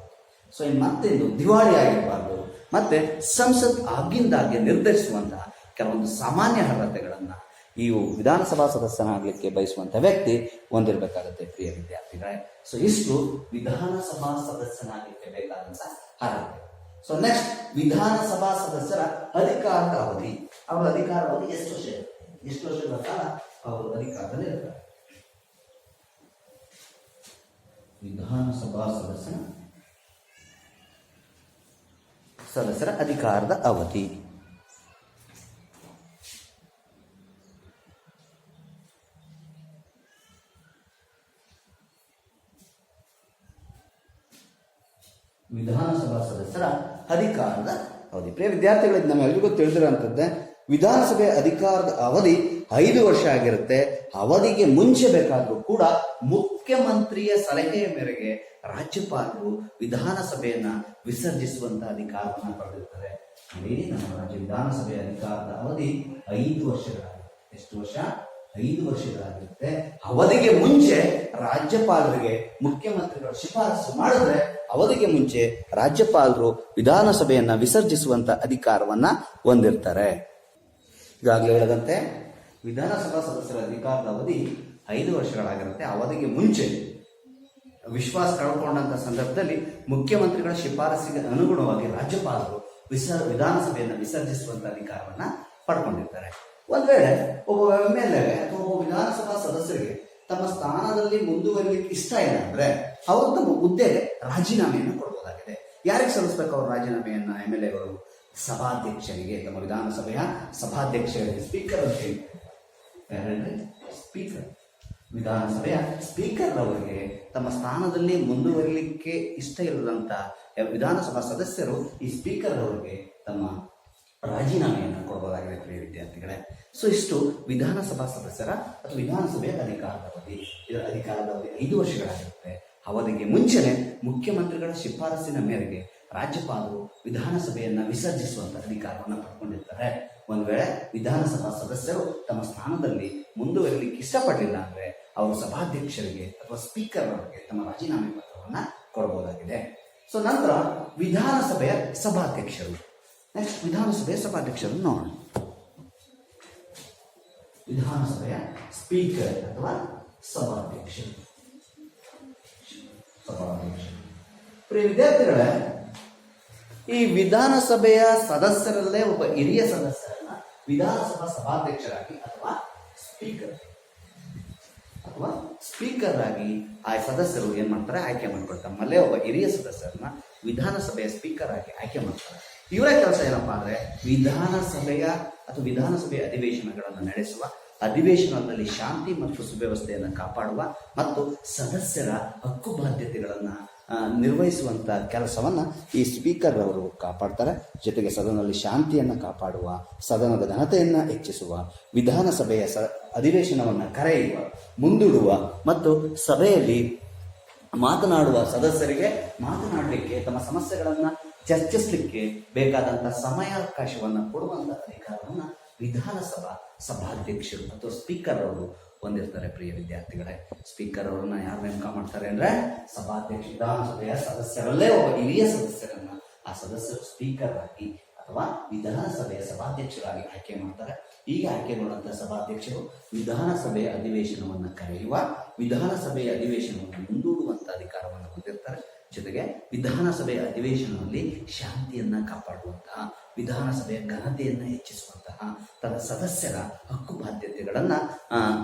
S1: ಸೊ ಇನ್ನು ಮತ್ತೊಂದು ದಿವಾಳಿ ಆಗಿರ್ಬಾರ್ದು. ಮತ್ತೆ ಸಂಸತ್ ಆಗಿಂದಾಗೆ ನಿರ್ಧರಿಸುವಂತಹ ಕೆಲವೊಂದು ಸಾಮಾನ್ಯ ಅರ್ಹತೆಗಳನ್ನ ಈ ವಿಧಾನಸಭಾ ಸದಸ್ಯನಾಗಲಿಕ್ಕೆ ಬಯಸುವಂಥ ವ್ಯಕ್ತಿ ಹೊಂದಿರಬೇಕಾಗುತ್ತೆ ಪ್ರಿಯ ವಿದ್ಯಾರ್ಥಿಗಳೇ. ಸೊ ಇಷ್ಟು ವಿಧಾನಸಭಾ ಸದಸ್ಯನಾಗಲಿಕ್ಕೆ ಬೇಕಾದಂತ ಅರ್ಹತೆ. ಸೊ ನೆಕ್ಸ್ಟ್ ವಿಧಾನಸಭಾ ಸದಸ್ಯರ ಅಧಿಕಾರದ ಅವಧಿ ಅವರ ಅಧಿಕಾರ ಅವಧಿ ಎಷ್ಟು ವರ್ಷ ಎಷ್ಟು ವರ್ಷಗಳ ಕಾಲ ಅವರು ಅಧಿಕಾರದಲ್ಲಿ ಇರ್ತಾರೆ? ವಿಧಾನಸಭಾ ಸದಸ್ಯನ ಸದಸ್ಯರ ಅಧಿಕಾರದ ಅವಧಿ. ವಿಧಾನಸಭಾ ಸದಸ್ಯರ ಅಧಿಕಾರದ ಅವಧಿ. ಪ್ರಿಯ ವಿದ್ಯಾರ್ಥಿಗಳಿಗೆ ನಮ್ಮೆಲ್ಲರಿಗೂ ತಿಳಿದಿರುವಂಥದ್ದೇ, ವಿಧಾನಸಭೆ ಅಧಿಕಾರದ ಅವಧಿ ಐದು ವರ್ಷ ಆಗಿರುತ್ತೆ. ಅವಧಿಗೆ ಮುಂಚೆ ಬೇಕಾದರೂ ಕೂಡ ಮುಖ್ಯಮಂತ್ರಿಯ ಸಲಹೆಯ ಮೇರೆಗೆ ರಾಜ್ಯಪಾಲರು ವಿಧಾನಸಭೆಯನ್ನ ವಿಸರ್ಜಿಸುವಂತ ಅಧಿಕಾರವನ್ನು ಪಡೆದಿರ್ತಾರೆ. ಅದೇ ನಮ್ಮ ರಾಜ್ಯ ವಿಧಾನಸಭೆಯ ಅಧಿಕಾರದ ಅವಧಿ ಐದು ವರ್ಷಗಳಾಗಿರುತ್ತೆ ಎಷ್ಟು ವರ್ಷ? ಐದು ವರ್ಷಗಳಾಗಿರುತ್ತೆ. ಅವಧಿಗೆ ಮುಂಚೆ ರಾಜ್ಯಪಾಲರಿಗೆ ಮುಖ್ಯಮಂತ್ರಿಗಳು ಶಿಫಾರಸು ಮಾಡಿದ್ರೆ ಅವಧಿಗೆ ಮುಂಚೆ ರಾಜ್ಯಪಾಲರು ವಿಧಾನಸಭೆಯನ್ನ ವಿಸರ್ಜಿಸುವಂತ ಅಧಿಕಾರವನ್ನ ಹೊಂದಿರ್ತಾರೆ. ಈಗಾಗಲೇ ಹೇಳದಂತೆ ವಿಧಾನಸಭಾ ಸದಸ್ಯರ ಅಧಿಕಾರದ ಅವಧಿ ಐದು ವರ್ಷಗಳಾಗಿರುತ್ತೆ. ಅವಧಿಗೆ ಮುಂಚೆ ವಿಶ್ವಾಸ ಕಳ್ಕೊಂಡಂತ ಸಂದರ್ಭದಲ್ಲಿ ಮುಖ್ಯಮಂತ್ರಿಗಳ ಶಿಫಾರಸಿಗೆ ಅನುಗುಣವಾಗಿ ರಾಜ್ಯಪಾಲರು ವಿಸ ವಿಧಾನಸಭೆಯನ್ನು ವಿಸರ್ಜಿಸುವಂತ ಅಧಿಕಾರವನ್ನ ಪಡ್ಕೊಂಡಿರ್ತಾರೆ. ಒಂದ್ ವೇಳೆ ಒಬ್ಬ ಎಂ ಎಲ್ ಅಥವಾ ಒಬ್ಬ ವಿಧಾನಸಭಾ ಸದಸ್ಯರಿಗೆ ತಮ್ಮ ಸ್ಥಾನದಲ್ಲಿ ಮುಂದುವರಿಲಿಕ್ಕೆ ಇಷ್ಟ ಅಂದ್ರೆ ಅವರು ತಮ್ಮ ಹುದ್ದೆಗೆ ರಾಜೀನಾಮೆಯನ್ನು ಕೊಡಬಹುದಾಗಿದೆ ಯಾರಿಗೆ ಸಲ್ಲಿಸಬೇಕು ಅವರು ರಾಜೀನಾಮೆಯನ್ನು ಎಂ ಎಲ್ ಎಗಳು ಸಭಾಧ್ಯಕ್ಷರಿಗೆ ತಮ್ಮ ವಿಧಾನಸಭೆಯ ಸಭಾಧ್ಯಕ್ಷರಿಗೆ ಸ್ಪೀಕರ್ ಹೇಳ್ತಾರೆ ಸ್ಪೀಕರ್ ವಿಧಾನಸಭೆಯ ಸ್ಪೀಕರ್ ಅವರಿಗೆ ತಮ್ಮ ಸ್ಥಾನದಲ್ಲಿ ಮುಂದುವರಿಲಿಕ್ಕೆ ಇಷ್ಟ ಇಲ್ಲದಂತ ವಿಧಾನಸಭಾ ಸದಸ್ಯರು ಈ ಸ್ಪೀಕರ್ ಅವರಿಗೆ ತಮ್ಮ ರಾಜೀನಾಮೆಯನ್ನು ಕೊಡಬಹುದಾಗಿದೆ ಪ್ರಿಯ ವಿದ್ಯಾರ್ಥಿಗಳೇ ಸೊ ಇಷ್ಟು ವಿಧಾನಸಭಾ ಸದಸ್ಯರ ಅಥವಾ ವಿಧಾನಸಭೆಯ ಅಧಿಕಾರದ ಅವಧಿ ಇದರ ಅಧಿಕಾರದ ಅವಧಿ ಐದು ವರ್ಷಗಳಾಗಿರುತ್ತೆ. ಅವಧಿಗೆ ಮುಂಚೆನೆ ಮುಖ್ಯಮಂತ್ರಿಗಳ ಶಿಫಾರಸಿನ ಮೇರೆಗೆ ರಾಜ್ಯಪಾಲರು ವಿಧಾನಸಭೆಯನ್ನ ವಿಸರ್ಜಿಸುವಂತ ಅಧಿಕಾರವನ್ನು ಪಡ್ಕೊಂಡಿರ್ತಾರೆ. ಒಂದು ವೇಳೆ ವಿಧಾನಸಭಾ ಸದಸ್ಯರು ತಮ್ಮ ಸ್ಥಾನದಲ್ಲಿ ಮುಂದುವರಿಲಿಕ್ಕೆ ಇಷ್ಟಪಡಲಿಲ್ಲ ಅಂದ್ರೆ ಅವರು ಸಭಾಧ್ಯಕ್ಷರಿಗೆ ಅಥವಾ ಸ್ಪೀಕರ್ ಅವರಿಗೆ ತಮ್ಮ ರಾಜೀನಾಮೆ ಪತ್ರವನ್ನ ಕೊಡಬಹುದಾಗಿದೆ ಸೊ ನಂತರ ವಿಧಾನಸಭೆಯ ಸಭಾಧ್ಯಕ್ಷರು. ನೆಕ್ಸ್ಟ್ ವಿಧಾನಸಭೆಯ ಸಭಾಧ್ಯಕ್ಷರು ನೋಡೋಣ. ವಿಧಾನಸಭೆಯ ಸ್ಪೀಕರ್ ಅಥವಾ ಸಭಾಧ್ಯಕ್ಷರು ಸಭಾಧ್ಯಕ್ಷರು. ಪ್ರಿಯ ವಿದ್ಯಾರ್ಥಿಗಳೇ, ಈ ವಿಧಾನಸಭೆಯ ಸದಸ್ಯರಲ್ಲೇ ಒಬ್ಬ ಹಿರಿಯ ಸದಸ್ಯರನ್ನ ವಿಧಾನಸಭಾ ಸಭಾಧ್ಯಕ್ಷರಾಗಿ ಅಥವಾ ಸ್ಪೀಕರ್ ಅಥವಾ ಸ್ಪೀಕರ್ ಆಗಿ ಆ ಸದಸ್ಯರು ಏನ್ ಮಾಡ್ತಾರೆ? ಆಯ್ಕೆ ಮಾಡ್ಕೊಳ್ತಾರೆ. ತಮ್ಮಲ್ಲೇ ಒಬ್ಬ ಹಿರಿಯ ಸದಸ್ಯರನ್ನ ವಿಧಾನಸಭೆಯ ಸ್ಪೀಕರ್ ಆಗಿ ಆಯ್ಕೆ ಮಾಡ್ತಾರೆ. ಇವರ ಕೆಲಸ ಏನಪ್ಪಾ ಅಂದ್ರೆ, ವಿಧಾನಸಭೆಯ ಅಥವಾ ವಿಧಾನಸಭೆಯ ಅಧಿವೇಶನಗಳನ್ನು ನಡೆಸುವ, ಅಧಿವೇಶನದಲ್ಲಿ ಶಾಂತಿ ಮತ್ತು ಸುವ್ಯವಸ್ಥೆಯನ್ನು ಕಾಪಾಡುವ ಮತ್ತು ಸದಸ್ಯರ ಹಕ್ಕು ಬಾಧ್ಯತೆಗಳನ್ನ ನಿರ್ವಹಿಸುವಂತ ಕೆಲಸವನ್ನ ಈ ಸ್ಪೀಕರ್ ಅವರು ಕಾಪಾಡ್ತಾರೆ. ಜೊತೆಗೆ ಸದನದಲ್ಲಿ ಶಾಂತಿಯನ್ನು ಕಾಪಾಡುವ, ಸದನದ ಘನತೆಯನ್ನ ಹೆಚ್ಚಿಸುವ, ವಿಧಾನಸಭೆಯ ಸ, ಅಧಿವೇಶನವನ್ನು ಕರೆಯುವ, ಮುಂದೂಡುವ ಮತ್ತು ಸಭೆಯಲ್ಲಿ ಮಾತನಾಡುವ ಸದಸ್ಯರಿಗೆ ಮಾತನಾಡಲಿಕ್ಕೆ, ತಮ್ಮ ಸಮಸ್ಯೆಗಳನ್ನ ಚರ್ಚಿಸಲಿಕ್ಕೆ ಬೇಕಾದಂತ ಸಮಯಾವಕಾಶವನ್ನ ಕೊಡುವಂತ ಅಧಿಕಾರವನ್ನ ವಿಧಾನಸಭಾ ಸಭಾಧ್ಯಕ್ಷರು ಅಥವಾ ಸ್ಪೀಕರ್ ಅವರು ಹೊಂದಿರ್ತಾರೆ ಪ್ರಿಯ ವಿದ್ಯಾರ್ಥಿಗಳೇ. ಸ್ಪೀಕರ್ ಅವರನ್ನ ಯಾರು ನೇಮಕ ಮಾಡ್ತಾರೆ ಅಂದ್ರೆ ಸಭಾಧ್ಯಕ್ಷ, ವಿಧಾನಸಭೆಯ ಸದಸ್ಯರಲ್ಲೇ ಒಬ್ಬ ಹಿರಿಯ ಸದಸ್ಯರನ್ನ ಆ ಸದಸ್ಯರು ಸ್ಪೀಕರ್ ಆಗಿ ಅಥವಾ ವಿಧಾನಸಭೆಯ ಸಭಾಧ್ಯಕ್ಷರಾಗಿ ಆಯ್ಕೆ ಮಾಡ್ತಾರೆ. ಈಗ ಮಾಡುವಂತಹ ಸಭಾಧ್ಯಕ್ಷರು ವಿಧಾನಸಭೆಯ ಅಧಿವೇಶನವನ್ನು ಕರೆಯುವ, ವಿಧಾನಸಭೆಯ ಅಧಿವೇಶನವನ್ನು ಮುಂದೂಡುವಂತಹ ಅಧಿಕಾರವನ್ನು ಹೊಂದಿರ್ತಾರೆ. ಜೊತೆಗೆ ವಿಧಾನಸಭೆಯ ಅಧಿವೇಶನದಲ್ಲಿ ಶಾಂತಿಯನ್ನ ಕಾಪಾಡುವಂತಹ ವಿಧಾನಸಭೆಯ ಘನತೆಯನ್ನು ಹೆಚ್ಚಿಸುವಂತಹ ತನ್ನ ಸದಸ್ಯರ ಹಕ್ಕು ಬಾಧ್ಯತೆಗಳನ್ನು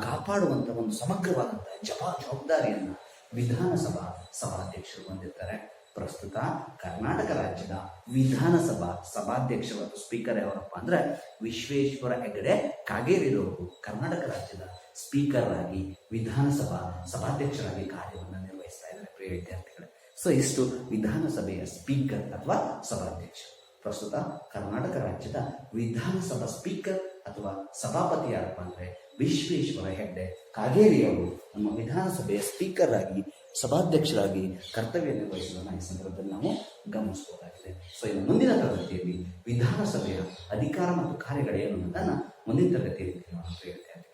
S1: ಕಾಪಾಡುವಂಥ ಒಂದು ಸಮಗ್ರವಾದಂತಹ ಜವಾ ಜವಾಬ್ದಾರಿಯನ್ನ ವಿಧಾನಸಭಾ ಸಭಾಧ್ಯಕ್ಷರು ಹೊಂದಿರ್ತಾರೆ. ಪ್ರಸ್ತುತ ಕರ್ನಾಟಕ ರಾಜ್ಯದ ವಿಧಾನಸಭಾ ಸಭಾಧ್ಯಕ್ಷ ಮತ್ತು ಸ್ಪೀಕರ್ ಯಾವರಪ್ಪ ಅಂದ್ರೆ ವಿಶ್ವೇಶ್ವರ ಹೆಗಡೆ ಕಾಗೇರಿರವರು ಕರ್ನಾಟಕ ರಾಜ್ಯದ ಸ್ಪೀಕರ್ ಆಗಿ ವಿಧಾನಸಭಾ ಸಭಾಧ್ಯಕ್ಷರಾಗಿ ಕಾರ್ಯವನ್ನು ನಿರ್ವಹಿಸ್ತಾ ಇದ್ದಾರೆ ಪ್ರಿಯ ವಿದ್ಯಾರ್ಥಿಗಳೇ. ಸೊ ಇಷ್ಟು ವಿಧಾನಸಭೆಯ ಸ್ಪೀಕರ್ ಅಥವಾ ಸಭಾಧ್ಯಕ್ಷ ಪ್ರಸ್ತುತ ಕರ್ನಾಟಕ ರಾಜ್ಯದ ವಿಧಾನಸಭಾ ಸ್ಪೀಕರ್ ಅಥವಾ ಸಭಾಪತಿ ಯಾರಪ್ಪ ಅಂದ್ರೆ ವಿಶ್ವೇಶ್ವರ ಹೆಗ್ಡೆ ಕಾಗೇರಿಯವರು ನಮ್ಮ ವಿಧಾನಸಭೆಯ ಸ್ಪೀಕರ್ ಆಗಿ, ಸಭಾಧ್ಯಕ್ಷರಾಗಿ ಕರ್ತವ್ಯ ನಿರ್ವಹಿಸುವುದನ್ನು ಈ ಸಂದರ್ಭದಲ್ಲಿ ನಾವು ಗಮನಿಸಬಹುದಾಗಿದೆ. ಸೊ ಇನ್ನು ಮುಂದಿನ ತರಗತಿಯಲ್ಲಿ ವಿಧಾನಸಭೆಯ ಅಧಿಕಾರ ಮತ್ತು ಕಾರ್ಯಗಳೇನು ಅನ್ನೋದನ್ನ ಮುಂದಿನ ತರಗತಿಯಲ್ಲಿ ಹೇಳ್ತೇನೆ.